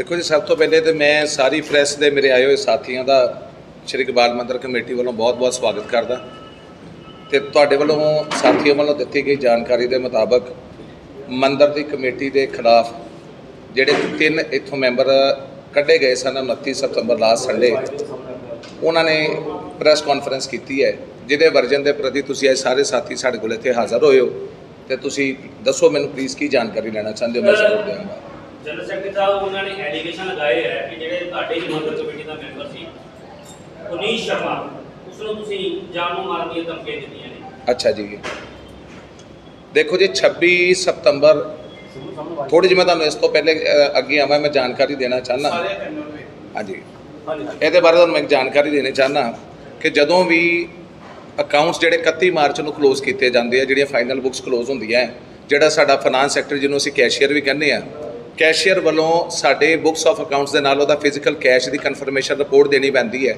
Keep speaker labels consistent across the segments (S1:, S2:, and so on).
S1: ਦੇਖੋ ਜੀ, ਸਭ ਤੋਂ ਪਹਿਲੇ ਤੇ ਮੈਂ ਸਾਰੀ ਪ੍ਰੈਸ ਦੇ ਮੇਰੇ ਆਏ ਹੋਏ ਸਾਥੀਆਂ ਦਾ ਸ਼੍ਰੀ ਗੋਪਾਲ ਮੰਦਰ ਕਮੇਟੀ ਵੱਲੋਂ ਬਹੁਤ-ਬਹੁਤ ਸਵਾਗਤ ਕਰਦਾ। ਤੇ ਤੁਹਾਡੇ ਵੱਲੋਂ ਸਾਥੀਆਂ ਵੱਲੋਂ ਦਿੱਤੀ ਗਈ ਜਾਣਕਾਰੀ ਦੇ ਮੁਤਾਬਕ ਮੰਦਰ ਦੀ ਕਮੇਟੀ ਦੇ ਖਿਲਾਫ ਜਿਹੜੇ ਤਿੰਨ ਇੱਥੋਂ ਮੈਂਬਰ ਕੱਢੇ ਗਏ ਸਨ 29 ਸਤੰਬਰ ਲਾਸਟ ਸੰਡੇ, ਉਹਨਾਂ ਨੇ ਪ੍ਰੈਸ ਕਾਨਫਰੰਸ ਕੀਤੀ ਹੈ, ਜਿਹਦੇ ਵਰਜਨ ਦੇ ਪ੍ਰਤੀ ਤੁਸੀਂ ਅੱਜ ਸਾਰੇ ਸਾਥੀ ਸਾਡੇ ਕੋਲ ਇੱਥੇ ਹਾਜ਼ਰ ਹੋਏ ਹੋ, ਤੇ ਤੁਸੀਂ ਦੱਸੋ ਮੈਨੂੰ ਪਲੀਜ਼ ਕੀ ਜਾਣਕਾਰੀ ਲੈਣਾ ਚਾਹੁੰਦੇ ਹੋ, ਮੈਂ ਜ਼ਰੂਰ ਦਿਆਂਗਾ
S2: ਜਨਰਲ ਸੈਕਟਰੀ ਸਾਹਿਬ ਉਹਨਾਂ ਨੇ ਐਲੀਗੇਸ਼ਨ ਲਗਾਏ ਹੈ ਕਿ ਜਿਹੜੇ ਤੁਹਾਡੇ ਹੀ ਮੰਦਰ ਕਮੇਟੀ ਦਾ ਮੈਂਬਰ ਸੀ ਪੁਨੀਸ਼ ਸ਼ਰਮਾ ਉਸ ਨੂੰ ਤੁਸੀਂ ਜਾਨੋਂ ਮਾਰਨ ਦੀਆਂ ਧਮਕੀਆਂ ਦਿੱਤੀਆਂ ਨੇ।
S1: ਅੱਛਾ ਜੀ। ਦੇਖੋ ਜੀ 26 ਸਤੰਬਰ ਥੋੜੀ ਜਿਹੀ ਮੈਂ ਤੁਹਾਨੂੰ ਇਸ ਤੋਂ ਪਹਿਲੇ ਅੱਗੇ ਆਵਾਂ ਮੈਂ ਜਾਣਕਾਰੀ ਦੇਣਾ ਚਾਹਨਾ ਹਾਂਜੀ। ਇਹਦੇ ਬਾਰੇ ਤੁਹਾਨੂੰ ਮੈਂ ਇੱਕ ਜਾਣਕਾਰੀ ਦੇਣੀ ਚਾਹਨਾ ਕਿ ਜਦੋਂ ਵੀ ਅਕਾਊਂਟਸ ਜਿਹੜੇ 31 ਮਾਰਚ ਨੂੰ ਕਲੋਜ਼ ਕੀਤੇ ਜਾਂਦੇ ਆ ਜਿਹੜੀਆਂ ਫਾਈਨਲ ਬੁੱਕਸ ਕਲੋਜ਼ ਹੁੰਦੀਆਂ ਜਿਹੜਾ ਸਾਡਾ ਫਾਈਨਾਂਸ ਸੈਕਟਰ ਜਿਹਨੂੰ ਅਸੀਂ ਕੈਸ਼ੀਅਰ ਵੀ ਕਹਿੰਦੇ ਆ ਕੈਸ਼ੀਅਰ ਵੱਲੋਂ ਸਾਡੇ ਬੁੱਕਸ ਆਫ ਅਕਾਊਂਟਸ ਦੇ ਨਾਲ ਉਹਦਾ ਫਿਜ਼ੀਕਲ ਕੈਸ਼ ਦੀ ਕਨਫਰਮੇਸ਼ਨ ਰਿਪੋਰਟ ਦੇਣੀ ਪੈਂਦੀ ਹੈ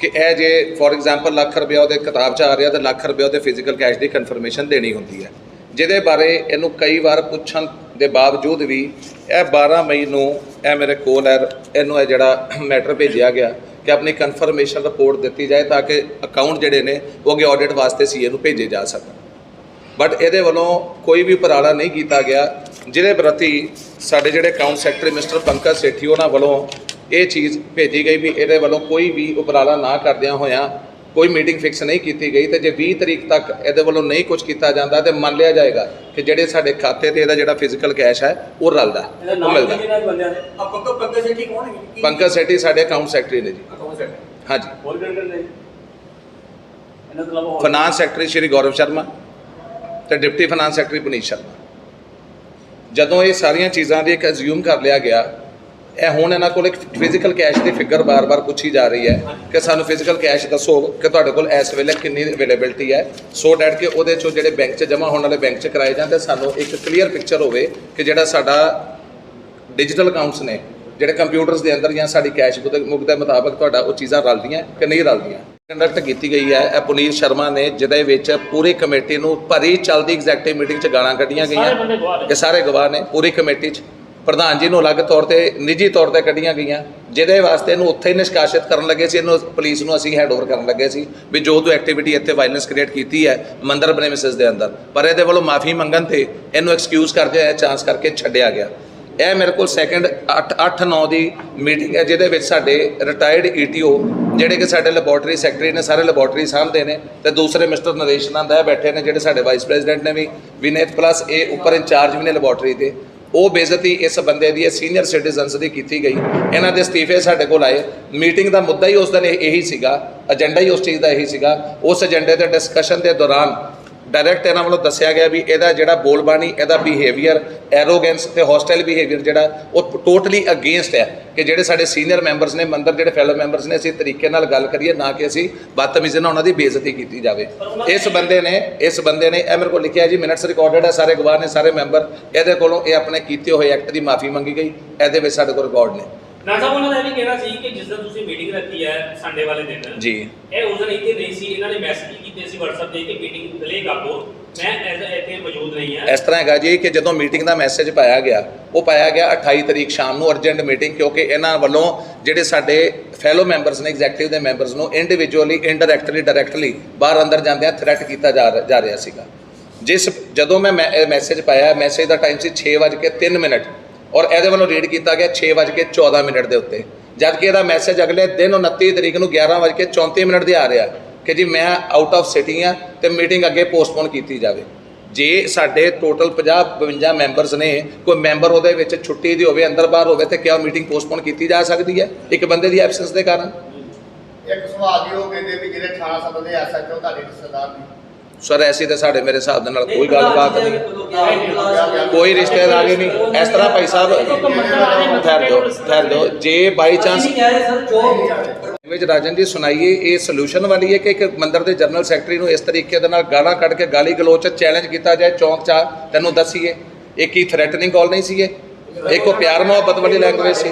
S1: ਕਿ ਇਹ ਜੇ ਫੋਰ ਐਗਜ਼ਾਮਪਲ ਲੱਖ ਰੁਪਏ ਉਹਦੇ ਕਿਤਾਬ 'ਚ ਆ ਰਿਹਾ, ਤਾਂ ਲੱਖ ਰੁਪਏ ਉਹਦੇ ਫਿਜ਼ੀਕਲ ਕੈਸ਼ ਦੀ ਕਨਫਰਮੇਸ਼ਨ ਦੇਣੀ ਹੁੰਦੀ ਹੈ। ਜਿਹਦੇ ਬਾਰੇ ਇਹਨੂੰ ਕਈ ਵਾਰ ਪੁੱਛਣ ਦੇ ਬਾਵਜੂਦ ਵੀ ਇਹ 12 ਮਈ ਨੂੰ ਇਹ ਮੇਰੇ ਕੋਲ ਹੈ, ਇਹਨੂੰ ਇਹ ਜਿਹੜਾ ਮੈਟਰ ਭੇਜਿਆ ਗਿਆ ਕਿ ਆਪਣੀ ਕਨਫਰਮੇਸ਼ਨ ਰਿਪੋਰਟ ਦਿੱਤੀ ਜਾਏ ਤਾਂ ਕਿ ਅਕਾਊਂਟ ਜਿਹੜੇ ਨੇ ਉਹ ਅੱਗੇ ਆਡਿਟ ਵਾਸਤੇ ਸੀਏ ਨੂੰ ਭੇਜੇ ਜਾ ਸਕਣ। ਬਟ ਇਹਦੇ ਵੱਲੋਂ ਕੋਈ ਵੀ ਉਪਰਾਲਾ ਨਹੀਂ ਕੀਤਾ ਗਿਆ। ਜਿਹਦੇ ਪ੍ਰਤੀ ਸਾਡੇ ਜਿਹੜੇ account secretary mister Pankaj Sethi ਉਹਨਾਂ ਵੱਲੋਂ ਇਹ ਚੀਜ਼ ਭੇਜੀ ਗਈ ਵੀ ਇਹਦੇ ਵੱਲੋਂ ਕੋਈ ਵੀ ਉਪਰਾਲਾ ਨਾ ਕਰਦਿਆਂ ਹੋਇਆਂ ਕੋਈ ਮੀਟਿੰਗ ਫਿਕਸ ਨਹੀਂ ਕੀਤੀ ਗਈ ਤੇ ਜੇ 20 ਤਰੀਕ ਤੱਕ ਇਹਦੇ ਵੱਲੋਂ ਨਹੀਂ ਕੁਝ ਕੀਤਾ ਜਾਂਦਾ ਤੇ ਮੰਨ ਲਿਆ ਜਾਏਗਾ ਕਿ ਜਿਹੜੇ ਸਾਡੇ ਖਾਤੇ ਤੇ ਇਹਦਾ ਜਿਹੜਾ ਫਿਜ਼ੀਕਲ ਕੈਸ਼ ਹੈ ਉਹ ਰਲਦਾ ਉਹ ਮਿਲਦਾ
S3: ਪੰਕਜ ਸੇਠੀ ਕੌਣ ਹੈ ਕੀ-
S1: ਪੰਕਜ ਸੇਠੀ ਸਾਡੇ ਅਕਾਊਂਟ ਸੈਕਟਰੀ ਨੇ ਜੀ? ਹਾਂਜੀ। Finance secretary Shri Gaurav Sharma. ਤੇ deputy finance secretary Puneet Sharma. ਜਦੋਂ ਇਹ ਸਾਰੀਆਂ ਚੀਜ਼ਾਂ ਦੀ ਇੱਕ ਅਜ਼ਿਊਮ ਕਰ ਲਿਆ ਗਿਆ, ਇਹ ਹੁਣ ਇਹਨਾਂ ਕੋਲ ਇੱਕ ਫਿਜ਼ੀਕਲ ਕੈਸ਼ ਦੀ ਫਿਗਰ ਬਾਰ-ਬਾਰ ਪੁੱਛੀ ਜਾ ਰਹੀ ਹੈ ਕਿ ਸਾਨੂੰ ਫਿਜ਼ੀਕਲ ਕੈਸ਼ ਦੱਸੋ ਕਿ ਤੁਹਾਡੇ ਕੋਲ ਇਸ ਵੇਲੇ ਕਿੰਨੀ ਅਵੇਲੇਬਿਲਟੀ ਹੈ। ਸੋ ਡੈਟ ਕਿ ਉਹਦੇ ਚੋਂ ਜਿਹੜੇ ਬੈਂਕ 'ਚ ਜਮ੍ਹਾਂ ਹੋਣ ਵਾਲੇ ਬੈਂਕ 'ਚ ਕਰਾਏ ਜਾਣ ਤੇ ਸਾਨੂੰ ਇੱਕ ਕਲੀਅਰ ਪਿਕਚਰ ਹੋਵੇ ਕਿ ਜਿਹੜਾ ਸਾਡਾ ਡਿਜੀਟਲ ਅਕਾਊਂਟਸ ਨੇ, ਜਿਹੜੇ ਕੰਪਿਊਟਰਸ ਦੇ ਅੰਦਰ ਜਾਂ ਸਾਡੀ ਕੈਸ਼ ਮੁਕ ਦੇ ਮੁਤਾਬਕ ਤੁਹਾਡਾ ਉਹ ਚੀਜ਼ਾਂ ਰਲਦੀਆਂ ਕਿ ਨਹੀਂ ਰਲਦੀਆਂ। ਕੰਡਕਟ ਕੀਤੀ ਗਈ ਹੈ। ਇਹ ਪੁਨੀਤ ਸ਼ਰਮਾ ਨੇ ਜਿਹਦੇ ਵਿੱਚ ਪੂਰੀ ਕਮੇਟੀ ਨੂੰ ਭਰੀ ਚੱਲਦੀ ਐਗਜ਼ੈਕਟਿਵ ਮੀਟਿੰਗ 'ਚ ਗਾਲਾਂ ਕੱਢੀਆਂ ਗਈਆਂ। ਇਹ ਸਾਰੇ ਗਵਾਹ ਨੇ ਪੂਰੀ ਕਮੇਟੀ 'ਚ। ਪ੍ਰਧਾਨ ਜੀ ਨੂੰ ਅਲੱਗ ਤੌਰ ਤੇ ਨਿੱਜੀ ਤੌਰ ਤੇ ਕੱਢੀਆਂ ਗਈਆਂ। ਜਿਹਦੇ ਵਾਸਤੇ ਇਹਨੂੰ ਉੱਥੇ ਹੀ ਨਿਸ਼ਕਾਸਿਤ ਕਰਨ ਲੱਗੇ ਸੀ। ਇਹਨੂੰ ਪੁਲਿਸ ਨੂੰ ਅਸੀਂ ਹੈਂਡਓਵਰ ਕਰਨ ਲੱਗੇ ਸੀ ਵੀ ਜੋ ਤੂੰ ਐਕਟੀਵਿਟੀ ਇੱਥੇ ਵਾਇਲੈਂਸ ਕ੍ਰੀਏਟ ਕੀਤੀ ਹੈ ਮੰਦਰ ਪ੍ਰੈਮਿਸਿਸ ਦੇ ਅੰਦਰ। ਪਰ ਇਹਦੇ ਵੱਲੋਂ ਮਾਫੀ ਮੰਗਣ ਤੇ ਇਹਨੂੰ ਐਕਸਕਿਊਜ਼ ਕਰਦੇ ਹੋਏ ਚਾਂਸ ਕਰਕੇ ਛੱਡਿਆ ਗਿਆ। ਇਹ ਮੇਰੇ ਕੋਲ ਸੈਕੰਡ 8 8 9 ਦੀ ਮੀਟਿੰਗ ਹੈ, ਜਿਹਦੇ ਵਿੱਚ ਸਾਡੇ ਰਿਟਾਇਰਡ ਈਟੀਓ ਜਿਹੜੇ ਕਿ ਸਾਡੇ ਲੈਬੋਰਟਰੀ ਸੈਕਟਰੀ ਨੇ, ਸਾਰੇ ਲੈਬੋਰਟਰੀ ਸਾਹਮਣੇ ਨੇ ਤੇ ਦੂਸਰੇ ਮਿਸਟਰ ਨਰੇਸ਼ ਨੰਦ ਹੈ ਬੈਠੇ ਨੇ, ਜਿਹੜੇ ਸਾਡੇ ਵਾਈਸ ਪ੍ਰੈਜ਼ੀਡੈਂਟ ਨੇ ਵੀ, ਵਿਨੇਤ ਪਲੱਸ ਇਹ ਉੱਪਰ ਇੰਚਾਰਜ ਵੀ ਨੇ ਲੈਬੋਰਟਰੀ ਦੇ। ਉਹ ਬੇਇੱਜ਼ਤੀ ਇਸ ਬੰਦੇ ਦੀ ਸੀਨੀਅਰ ਸਿਟੀਜ਼ਨਸ ਦੀ ਕੀਤੀ ਗਈ। ਇਹਨਾਂ ਦੇ ਅਸਤੀਫੇ ਸਾਡੇ ਕੋਲ ਆਏ। ਮੀਟਿੰਗ ਦਾ ਮੁੱਦਾ ਹੀ ਉਸ ਦਿਨ ਇਹ- ਇਹੀ ਸੀਗਾ ਏਜੰਡਾ ਹੀ ਉਸ ਚੀਜ਼ ਦਾ ਇਹੀ ਸੀਗਾ। ਉਸ ਏਜੰਡੇ ਤੇ ਡਿਸਕਸ਼ਨ ਦੇ ਦੌਰਾਨ ਡਾਇਰੈਕਟ ਇਹਨਾਂ ਵੱਲੋਂ ਦੱਸਿਆ ਗਿਆ ਵੀ ਇਹਦਾ ਜਿਹੜਾ ਬੋਲਬਾਣੀ, ਇਹਦਾ ਬਿਹੇਵੀਅਰ ਐਰੋਗੈਂਸ ਤੇ ਹੌਸਟਾਈਲ ਬਿਹੇਵੀਅਰ ਜਿਹੜਾ, ਉਹ ਟੋਟਲੀ ਅਗੇਂਸਟ ਹੈ ਕਿ ਜਿਹੜੇ ਸਾਡੇ ਸੀਨੀਅਰ ਮੈਂਬਰਸ ਨੇ, ਮੰਦਰ ਜਿਹੜੇ ਫੈਲੋ ਮੈਂਬਰਸ ਨੇ, ਅਸੀਂ ਤਰੀਕੇ ਨਾਲ ਗੱਲ ਕਰੀਏ, ਨਾ ਕਿ ਅਸੀਂ ਬਦਤਮੀਜ਼ੀ ਨਾਲ ਉਹਨਾਂ ਦੀ ਬੇਇੱਜ਼ਤੀ ਕੀਤੀ ਜਾਵੇ। ਇਸ ਬੰਦੇ ਨੇ, ਇਸ ਬੰਦੇ ਨੇ, ਇਹ ਮੇਰੇ ਕੋਲ ਲਿਖਿਆ ਜੀ ਮਿੰਟਸ ਰਿਕਾਰਡਡ ਹੈ, ਸਾਰੇ ਗਵਾਹ ਨੇ, ਸਾਰੇ ਮੈਂਬਰ ਇਹਦੇ ਕੋਲੋਂ ਇਹ ਆਪਣੇ ਕੀਤੇ ਹੋਏ ਐਕਟ ਦੀ ਮਾਫੀ ਮੰਗੀ ਗਈ, ਇਹਦੇ ਵਿੱਚ ਸਾਡੇ ਕੋਲ ਰਿਕਾਰਡ ਨੇ।
S2: ਨਾ ਸਾਹਿਬ ਉਹਨਾਂ ਦਾ ਵੀ ਕਹਿਣਾ ਸੀ ਕਿ ਜਿਸ ਦਿਨ ਤੁਸੀਂ ਮੀਟਿੰਗ ਰੱਖੀ ਹੈ ਸੰਡੇ ਵਾਲੇ ਦਿਨ
S1: ਜੀ।
S2: ਇਹ ਉਸ ਦਿਨ ਇੱਥੇ ਨਹੀਂ ਸੀ ਇਹਨਾਂ ਨੇ ਮੈਸੇਜ ਕੀਤੇ ਸੀ WhatsApp ਤੇ ਕਿ ਮੀਟਿੰਗ ਡਿਲੇ ਕਰ ਦਿਓ। ਮੈਂ ਐਜ਼ ਇੱਥੇ ਮੌਜੂਦ ਨਹੀਂ ਹਾਂ।
S1: ਇਸ ਤਰ੍ਹਾਂ ਹੈਗਾ ਜੀ ਕਿ ਜਦੋਂ ਮੀਟਿੰਗ ਦਾ ਮੈਸੇਜ ਪਾਇਆ ਗਿਆ ਉਹ ਪਾਇਆ ਗਿਆ 28 ਤਰੀਕ ਸ਼ਾਮ ਨੂੰ ਅਰਜੈਂਟ ਮੀਟਿੰਗ ਕਿਉਂਕਿ ਇਹਨਾਂ ਵੱਲੋਂ ਜਿਹੜੇ ਸਾਡੇ ਫੈਲੋ ਮੈਂਬਰਸ ਨੇ ਐਗਜ਼ੈਕਟਿਵ ਦੇ ਮੈਂਬਰਸ ਨੂੰ ਇੰਡੀਵਿਜੂਅਲੀ ਇਨਡਾਇਰੈਕਟਲੀ ਡਾਇਰੈਕਟਲੀ ਬਾਹਰ ਅੰਦਰ ਜਾਂਦਿਆਂ ਥ੍ਰੈਟ ਕੀਤਾ ਜਾ ਜਾ ਰਿਹਾ ਸੀਗਾ। ਜਿਸ ਜਦੋਂ ਮੈਂ ਮੈਸੇਜ ਪਾਇਆ ਮੈਸੇਜ ਦਾ ਟਾਈਮ ਸੀ 6:03 ਮਿੰਟ ਔਰ ਇਹਦੇ ਵੱਲੋਂ ਰੀਡ ਕੀਤਾ ਗਿਆ 6:14 ਮਿੰਟ ਦੇ ਉੱਤੇ। ਜਦ ਕਿ ਇਹਦਾ ਮੈਸੇਜ ਅਗਲੇ ਦਿਨ 29 ਤਰੀਕ ਨੂੰ 11:34 ਮਿੰਟ ਦੇ ਆ ਰਿਹਾ ਕਿ ਜੀ ਮੈਂ ਆਊਟ ਆਫ ਸਿਟੀ ਆ ਤੇ ਮੀਟਿੰਗ ਅੱਗੇ ਪੋਸਟਪੋਨ ਕੀਤੀ ਜਾਵੇ। ਜੇ ਸਾਡੇ ਟੋਟਲ 50 52 ਮੈਂਬਰਸ ਨੇ, ਕੋਈ ਮੈਂਬਰ ਉਹਦੇ ਵਿੱਚ ਛੁੱਟੀ ਦੀ ਹੋਵੇ, ਅੰਦਰ ਬਾਹਰ ਹੋਵੇ, ਤੇ ਕਿਆ ਮੀਟਿੰਗ ਪੋਸਟਪੋਨ ਕੀਤੀ ਜਾ ਸਕਦੀ ਹੈ ਇੱਕ ਬੰਦੇ ਦੀ ਐਬਸੈਂਸ ਦੇ ਕਾਰਨ?
S4: ਇੱਕ ਸਵਾਲ ਜੀ ਉਹ ਕਹਿੰਦੇ ਵੀ ਜਿਹੜੇ 18 ਸਾਲ ਦੇ ਐਸਐਚਓ ਤੁਹਾਡੇ ਰਿਸ਼ਤੇਦਾਰ ਨੇ
S1: ਸਰ ਐਸੀ ਤੇ ਸਾਡੇ ਮੇਰੇ ਹਿਸਾਬ ਦੇ ਨਾਲ ਕੋਈ ਗੱਲਬਾਤ ਨਹੀਂ। ਕੋਈ ਰਿਸ਼ਤੇਦਾਰੀ ਨਹੀਂ। ਇਸ ਤਰ੍ਹਾਂ ਭਾਈ ਸਾਹਿਬ ਠਹਿਰ ਦਿਓ ਠਹਿਰ ਦਿਓ ਜੇ ਬਾਈ ਚਾਂਸ ਵਿੱਚ ਰਾਜਨ ਜੀ ਸੁਣਾਈਏ ਇਹ ਸੋਲੂਸ਼ਨ ਵਾਲੀ ਹੈ ਕਿ ਇੱਕ ਮੰਦਰ ਦੇ ਜਨਰਲ ਸੈਕਟਰੀ ਨੂੰ ਇਸ ਤਰੀਕੇ ਦੇ ਨਾਲ ਗਾਲਾਂ ਕੱਢ ਕੇ ਗਾਲੀ ਗਲੋਚ ਚੈਲੰਜ ਕੀਤਾ ਜਾਏ ਚੌਂਕ ਚਾ ਤੈਨੂੰ ਦੱਸੀਏ ਇਹ ਕੀ ਥ੍ਰੈਟਨਿੰਗ ਕਾਲ ਨਹੀਂ ਸੀ ਇਹ ਇੱਕ ਉਹ ਪਿਆਰ ਮੁਹੱਬਤ ਵਾਲੀ ਲੈਂਗੁਏਜ ਸੀ।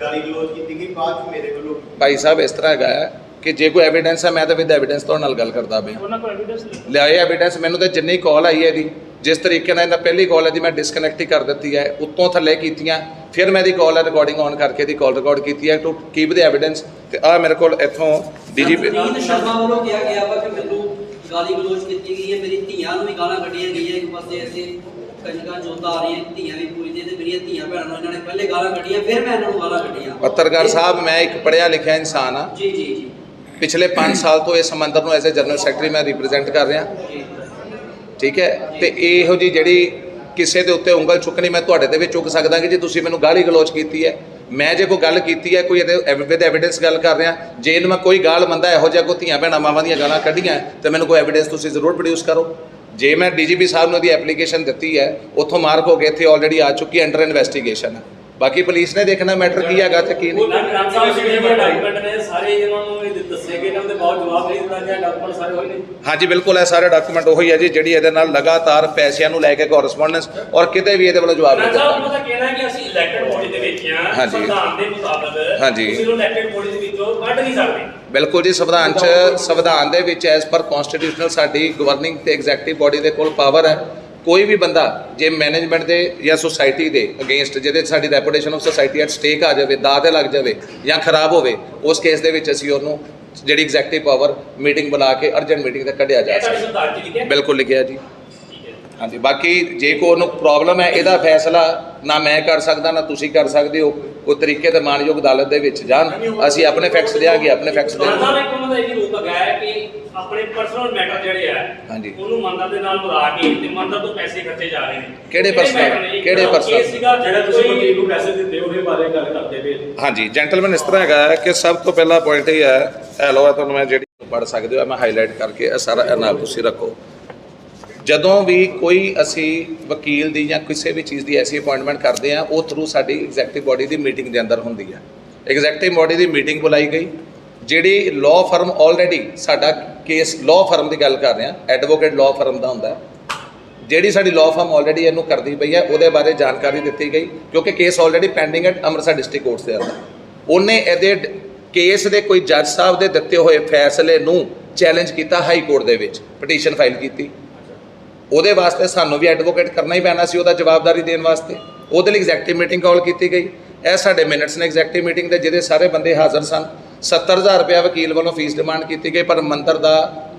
S4: ਗਾਲੀ ਗਲੋਚ ਕੀਤੀ ਗਈ ਬਾਅਦ ਮੇਰੇ ਵੱਲੋਂ
S1: ਭਾਈ ਸਾਹਿਬ ਇਸ ਤਰ੍ਹਾਂ ਹੈਗਾ ਹੈ ਕਿ ਜੇ ਕੋਈ ਐਵੀਡੈਂਸ ਹੈ ਮੈਂ ਤਾਂ ਵਿਦ ਐਵੀਡੈਂਸ ਤੁਹਾਡੇ ਨਾਲ ਗੱਲ ਕਰਦਾ ਪਿਆ।
S2: ਉਹਨਾਂ ਕੋਲ ਐਵੀਡੈਂਸ ਨਹੀਂ।
S1: ਲਿਆਏ ਐਵੀਡੈਂਸ ਮੈਨੂੰ ਤਾਂ ਜਿੰਨੀ ਕਾਲ ਆਈ ਹੈ ਇਹਦੀ ਜਿਸ ਤਰੀਕੇ ਨਾਲ ਇਹਨਾਂ ਪਹਿਲੀ ਕਾਲ ਇਹਦੀ ਮੈਂ ਡਿਸਕਨੈਕਟ ਹੀ ਕਰ ਦਿੱਤੀ ਹੈ ਉੱਤੋਂ ਥੱਲੇ ਕੀਤੀਆਂ ਫਿਰ ਮੈਂ ਇਹਦੀ ਕਾਲ ਰਿਕਾਰਡਿੰਗ ਔਨ ਕਰਕੇ ਇਹਦੀ ਕਾਲ ਰਿਕਾਰਡ ਕੀਤੀ ਹੈ ਟੂ ਕੀਪ ਦ ਐਵੀਡੈਂਸ ਤੇ ਆ ਮੇਰੇ ਕੋਲ ਇੱਥੋਂ ਡੀਜੀਪੀ
S3: ਸ਼ਰਮਾ ਵੱਲੋਂ ਕਿਹਾ ਗਿਆ ਵਾ ਕਿ ਮੈਨੂੰ ਗਾਲੀ ਗਲੋਚ ਕੀਤੀ ਗਈ ਹੈ ਮੇਰੀ ਧੀਆਂ ਨੂੰ ਵੀ ਗਾਲਾਂ ਕੱਢੀਆਂ ਗਈਆਂ ਇੱਕ ਪਾਸੇ ਅਸੀਂ ਕੰਜਕਾਂ ਜੋਤਾ ਆ ਰਹੀਆਂ ਧੀਆਂ ਵੀ ਪੂਜਦੇ ਤੇ ਮੇਰੀਆਂ ਧੀਆਂ ਭੈਣਾਂ ਨੂੰ ਇਹਨਾਂ ਨੇ ਪਹਿਲੇ ਗਾਲਾਂ ਕੱਢੀਆਂ ਫਿਰ ਮੈਂ ਇਹਨਾਂ ਨੂੰ ਗਾਲਾਂ ਕੱਢੀਆਂ।
S1: ਪੱਤਰਕਾਰ ਸਾਹਿਬ ਮੈਂ ਇੱਕ ਪੜ੍ਹਿਆ ਲਿਖਿਆ ਇਨਸਾਨ ਆ
S3: ਜੀ ਜੀ ਜੀ।
S1: ਪਿਛਲੇ 5 ਸਾਲ ਤੋਂ ਇਸ ਮੰਦਰ ਨੂੰ ਐਜ਼ ਅ ਜਨਰਲ ਸੈਕਟਰੀ ਮੈਂ ਰਿਪਰੈਜ਼ੈਂਟ ਕਰ ਰਿਹਾ। ਠੀਕ ਹੈ? ਤੇ ਇਹੋ ਜੀ ਜਿਹੜੀ ਕਿਸੇ ਦੇ ਉੱਤੇ ਉਂਗਲ ਚੁੱਕਣੀ ਮੈਂ ਤੁਹਾਡੇ ਤੇ ਵੀ ਚੁੱਕ ਸਕਦਾ ਕਿ ਜੇ ਤੁਸੀਂ ਮੈਨੂੰ ਗਾਲੀ ਗਲੋਚ ਕੀਤੀ ਹੈ ਮੈਂ ਜੇ ਕੋਈ ਗੱਲ ਕੀਤੀ ਹੈ ਕੋਈ ਇਹਦੇ ਵਿਦ ਐਵੀਡੈਂਸ ਗੱਲ ਕਰ ਰਿਹਾ ਜੇ ਇਹਨੂੰ ਮੈਂ ਕੋਈ ਗਾਲ ਮੰਦਾ ਇਹੋ ਜਿਹਾ ਕੋਈ ਧੀਆਂ ਭੈਣਾਂ ਮਾਵਾਂ ਦੀਆਂ ਗਾਲਾਂ ਕੱਢੀਆਂ ਹੈ, ਤੇ ਮੈਨੂੰ ਕੋਈ ਐਵੀਡੈਂਸ ਤੁਸੀਂ ਜ਼ਰੂਰ ਪ੍ਰੋਡਿਊਸ ਕਰੋ। ਜੇ ਮੈਂ ਡੀਜੀਪੀ ਸਾਹਿਬ ਨੂੰ ਇਹਦੀ ਐਪਲੀਕੇਸ਼ਨ ਦਿੱਤੀ ਹੈ ਉੱਥੋਂ ਮਾਰਕ ਹੋ ਕੇ ਇੱਥੇ ਆਲਰੇਡੀ ਆ ਚੁੱਕੀ ਅੰਡਰ ਇਨਵੈਸਟੀਗੇਸ਼ਨ ਹੈ ਬਾਕੀ ਪੁਲਿਸ ਨੇ ਦੇਖਣਾ ਮੈਟਰ ਕੀ ਹੈਗਾ ਤੇ ਕੀ ਨਹੀਂ। ਹਾਂਜੀ ਬਿਲਕੁਲ ਇਹ ਸਾਰੇ ਡਾਕੂਮੈਂਟ ਉਹੀ ਹੈ ਜੀ ਜਿਹੜੀ ਇਹਦੇ ਨਾਲ ਲਗਾਤਾਰ ਪੈਸਿਆਂ ਨੂੰ ਲੈ ਕੇ ਕੋਰਸਪੋਂਡੈਂਸ ਔਰ ਕਿਤੇ ਵੀ ਇਹਦੇ ਵੱਲੋਂ ਜਵਾਬ ਨਹੀਂ ਦਿੱਤਾ।
S2: ਉਹਨਾਂ ਦਾ ਕਹਿਣਾ ਹੈ ਕਿ ਅਸੀਂ ਇਲੈਕਟਡ ਬੋਡੀ ਦੇ ਵਿੱਚ ਆ
S1: ਹਾਂਜੀ।
S2: ਸੰਵਿਧਾਨ ਦੇ ਮੁਤਾਬਕ
S1: ਹਾਂਜੀ।
S2: ਤੁਸੀਂ ਨੂੰ ਇਲੈਕਟਡ ਬੋਡੀ ਦੇ ਵਿੱਚੋਂ ਕੱਢ ਨਹੀਂ ਸਕਦੇ।
S1: ਬਿਲਕੁਲ ਜੀ ਸੰਵਿਧਾਨ 'ਚ ਸੰਵਿਧਾਨ ਦੇ ਵਿੱਚ ਐਸ ਪਰ ਕਨਸਟੀਟਿਊਸ਼ਨਲ ਸਾਡੀ ਗਵਰਨਿੰਗ ਤੇ ਐਗਜ਼ੈਕਟਿਵ ਬਾਡੀ ਦੇ ਕੋਲ ਪਾਵਰ ਹੈ। ਕੋਈ ਵੀ ਬੰਦਾ ਜੇ ਮੈਨੇਜਮੈਂਟ ਦੇ ਜਾਂ ਸੁਸਾਇਟੀ ਦੇ ਅਗੇਂਸਟ ਜਿਹਦੇ ਸਾਡੀ reputation of society at stake ਆ ਜਾਵੇ ਦਾਅ ਤੇ ਲੱਗ ਜਾਵੇ ਜਾਂ ਖਰਾਬ ਹੋਵੇ ਉਸ ਕੇਸ ਦੇ ਵਿੱਚ ਅਸੀਂ ਉਹਨੂੰ ਜਿਹੜੀ ਐਗਜ਼ੈਕਟਿਵ ਪਾਵਰ ਮੀਟਿੰਗ ਬੁਲਾ ਕੇ ਅਰਜੈਂਟ ਮੀਟਿੰਗ ਤੇ ਕੱਢਿਆ ਜਾ ਸਕਦਾ। ਬਿਲਕੁਲ ਲਿਖਿਆ ਜੀ। ਹਾਂਜੀ ਬਾਕੀ ਜੇ ਕੋਈ ਉਹਨੂੰ ਪ੍ਰੋਬਲਮ ਹੈ ਇਹਦਾ ਫੈਸਲਾ ਨਾ ਮੈਂ ਕਰ ਸਕਦਾ ਨਾ ਤੁਸੀਂ ਕਰ ਸਕਦੇ ਹੋ। ਕੋਈ ਤਰੀਕੇ ਤੇ ਮਾਨਯੋਗ ਅਦਾਲਤ ਦੇ ਵਿੱਚ ਜਾਣ। ਅਸੀਂ ਆਪਣੇ ਫੈਕਟਸ ਦਿਆਂਗੇ ਆਪਣੇ ਫੈਕਟਸ ਦਿਆਂਗੇ।
S2: ਸਾਹਿਬ ਇੱਕ ਉਹਨਾਂ ਦਾ ਇਹ ਵੀ ਰੂਪ ਹੈਗਾ ਕਿ ਆਪਣੇ ਪਰਸਨਲ ਮੈਟਰ ਜਿਹੜੇ ਆ
S1: ਹਾਂਜੀ।
S2: ਉਹਨੂੰ ਮੰਦਰ ਦੇ ਨਾਲ ਮਿਲਾ ਕੇ ਤੇ ਮੰਦਰ ਤੋਂ ਪੈਸੇ ਖਰਚੇ ਜਾ ਰਹੇ ਨੇ
S1: ਕਿਹੜੇ?
S2: ਇੱਕ
S1: ਕਿਹੜੇ
S2: case ਸੀਗਾ
S5: ਜਿਹੜਾ ਤੁਸੀਂ ਵਕੀਲ ਨੂੰ ਪੈਸੇ ਦਿੰਦੇ ਉਹਦੇ ਬਾਰੇ ਗੱਲ ਕਰਦੇ ਪਏ
S1: ਹਾਂਜੀ ਜੈਂਟਲਮੈਨ ਇਸ ਤਰ੍ਹਾਂ ਹੈਗਾ ਹੈ ਕਿ ਸਭ ਤੋਂ ਪਹਿਲਾ ਪੁਆਇੰਟ ਇਹ ਹੈ ਇਹ ਲੋ ਤੁਹਾਨੂੰ ਮੈਂ ਜਿਹੜੀ ਪੜ ਸਕਦੇ ਹੋ ਮੈਂ ਹਾਈਲਾਈਟ ਕਰਕੇ ਇਹ ਸਾਰਾ ਇਹ ਨਾਲ ਤੁਸੀਂ ਰੱਖੋ ਜਦੋਂ ਵੀ ਕੋਈ ਅਸੀਂ ਵਕੀਲ ਦੀ ਜਾਂ ਕਿਸੇ ਵੀ ਚੀਜ਼ ਦੀ ਐਸੀ ਅਪਾਇੰਟਮੈਂਟ ਕਰਦੇ ਆ ਉਹ ਥਰੂ ਸਾਡੀ ਐਗਜ਼ੈਕਟਿਵ ਬਾਡੀ ਦੀ ਮੀਟਿੰਗ ਦੇ ਅੰਦਰ ਹੁੰਦੀ ਹੈ ਐਗਜ਼ੈਕਟਿਵ ਬਾਡੀ ਦੀ ਮੀਟਿੰਗ ਬੁਲਾਈ ਗਈ ਜਿਹੜੀ ਲਾਅ ਫਰਮ ਆਲਰੇਡੀ ਸਾਡਾ ਕੇਸ ਲਾਅ ਫਰਮ ਦੀ ਗੱਲ ਕਰ ਰਿਹਾ ਐਡਵੋਕੇਟ ਲਾਅ ਫਰਮ ਦਾ ਹੁੰਦਾ ਜਿਹੜੀ ਸਾਡੀ ਲਾਅ ਫਰਮ ਆਲਰੇਡੀ ਇਹਨੂੰ ਕਰਦੀ ਪਈ ਹੈ, ਉਹਦੇ ਬਾਰੇ ਜਾਣਕਾਰੀ ਦਿੱਤੀ ਗਈ, ਕਿਉਂਕਿ ਕੇਸ ਆਲਰੇਡੀ ਪੈਂਡਿੰਗ ਹੈ ਅੰਮ੍ਰਿਤਸਰ ਡਿਸਟ੍ਰਿਕਟ ਕੋਰਟ ਦੇ ਅੰਦਰ। ਉਹਨੇ ਇਹਦੇ ਕੇਸ ਦੇ ਕੋਈ ਜੱਜ ਸਾਹਿਬ ਦੇ ਦਿੱਤੇ ਹੋਏ ਫੈਸਲੇ ਨੂੰ ਚੈਲੰਜ ਕੀਤਾ ਹਾਈ ਕੋਰਟ ਦੇ ਵਿੱਚ ਪਟੀਸ਼ਨ ਫਾਈਲ ਕੀਤੀ। ਉਹਦੇ ਵਾਸਤੇ ਸਾਨੂੰ ਵੀ ਐਡਵੋਕੇਟ ਕਰਨਾ ਹੀ ਪੈਣਾ ਸੀ, ਉਹਦਾ ਜਵਾਬਦਾਰੀ ਦੇਣ ਵਾਸਤੇ। ਉਹਦੇ ਲਈ ਐਗਜ਼ੈਕਟਿਵ ਮੀਟਿੰਗ ਕਾਲ ਕੀਤੀ ਗਈ। ਇਹ ਸਾਡੇ ਮਿੰਟਸ ਨੇ ਐਗਜ਼ੈਕਟਿਵ ਮੀਟਿੰਗ ਦੇ, ਜਿਹਦੇ ਸਾਰੇ ਬੰਦੇ ਹਾਜ਼ਰ ਸਨ। 70000 ਰੁਪਇਆ ਵਕੀਲ ਵੱਲੋਂ ਫੀਸ ਡਿਮਾਂਡ ਕੀਤੀ ਗਈ, ਪਰ ਮੰਤਰ ਦਾ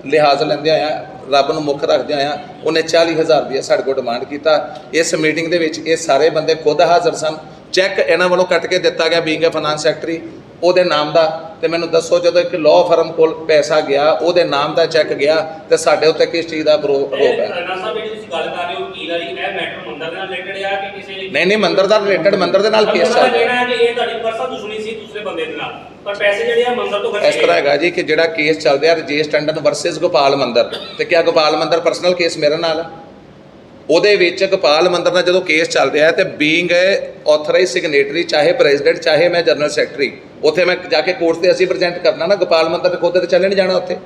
S1: ਲਿਹਾਜ਼ ਲੈਂਦੇ ਆਇਆ, ਰੱਬ ਨੂੰ ਮੁੱਖ ਰੱਖਦੇ ਆਇਆ, ਉਹਨੇ 40000 ਰੁਪਇਆ ਸਾਡੇ ਕੋਲ ਡਿਮਾਂਡ ਕੀਤਾ। ਇਸ ਮੀਟਿੰਗ ਦੇ ਵਿੱਚ ਇਹ ਸਾਰੇ ਬੰਦੇ ਖੁਦ ਹਾਜ਼ਰ ਸਨ। ਚੈੱਕ ਇਹਨਾਂ ਵੱਲੋਂ ਕੱਟ ਕੇ ਦਿੱਤਾ ਗਿਆ ਬੀਇੰਗ ਅ ਫਾਈਨਾਂਸ ਸੈਕਟਰੀ ਉਹਦੇ ਨਾਮ ਦਾ ਤੇ ਮੈਨੂੰ ਦੱਸੋ ਜਦੋਂ ਇੱਕ ਲਾਅ ਫਰਮ ਕੋਲ ਪੈਸਾ ਗਿਆ ਉਹਦੇ ਨਾਮ ਦਾ ਚੈੱਕ ਗਿਆ ਤੇ ਸਾਡੇ ਉੱਤੇ ਕਿਸ ਚੀਜ਼ ਦਾ ਆਰੋ- ਆਰੋਪ ਹੈ?
S2: ਰਾਣਾ ਸਾਹਿਬ ਜਿਹੜੀ ਤੁਸੀਂ ਗੱਲ ਕਰ ਰਹੇ ਹੋ ਵਕੀਲ ਵਾਲੀ ਇਹ ਮੈਟਰ ਮੰਦਰ ਦੇ ਨਾਲ ਰਿਲੇਟਡ ਆ ਕਿ ਕਿਸੇ
S1: ਨਹੀਂ ਨਹੀਂ ਮੰਦਰ ਦਾ ਰਿਲੇਟਡ ਮੰਦਰ ਦੇ ਨਾਲ ਕੇਸ
S2: ਦਾ
S1: ਚੱਲ ਰਿਹਾ।
S2: ਹੈ ਕਿ ਇਹ ਤੁਹਾਡੀ ਪਰਸਨਲ ਦੁਸ਼ਮਣੀ ਸੀ ਦੂਸਰੇ ਬੰਦੇ ਦੇ ਨਾਲ। ਪਰ ਪੈਸੇ ਜਿਹੜੇ ਆ ਮੰਦਰ ਤੋਂ ਖਰਚੇ
S1: ਇਸ ਤਰ੍ਹਾਂ ਹੈਗਾ ਜੀ ਕਿ ਜਿਹੜਾ ਕੇਸ ਚੱਲ ਰਿਹਾ ਰਜੇਸ਼ ਟੰਡਨ ਵਰਸਸ ਗੋਪਾਲ ਮੰਦਰ। ਤੇ ਕਿਆ ਗੋਪਾਲ ਮੰਦਰ ਪਰਸਨਲ ਕੇਸ ਮੇਰੇ ਨਾਲ ਹੈ ਉਹਦੇ ਵਿੱਚ ਗੋਪਾਲ ਮੰਦਰ ਨਾਲ ਜਦੋਂ ਕੇਸ ਚੱਲ ਰਿਹਾ ਹੈ ਤੇ ਬੀਇੰਗ ਆਥੋਰਾਈਜ਼ ਸਿਗਨੇਟਰੀ ਚਾਹੇ ਪ੍ਰੈਜ਼ੀਡੈਂਟ ਚਾਹੇ ਮੈਂ ਜਨਰਲ ਸੈਕਟਰੀ ਉੱਥੇ ਮੈਂ ਜਾ ਕੇ ਕੋਰਟ ਤੇ ਅਸੀਂ ਪ੍ਰੈਜ਼ੈਂਟ ਕਰਨਾ ਨਾ, ਗੋਪਾਲ ਮੰਦਰ ਦੇ ਤੇ ਚੱਲੇ ਜਾਣਾ ਉੱਥੇ।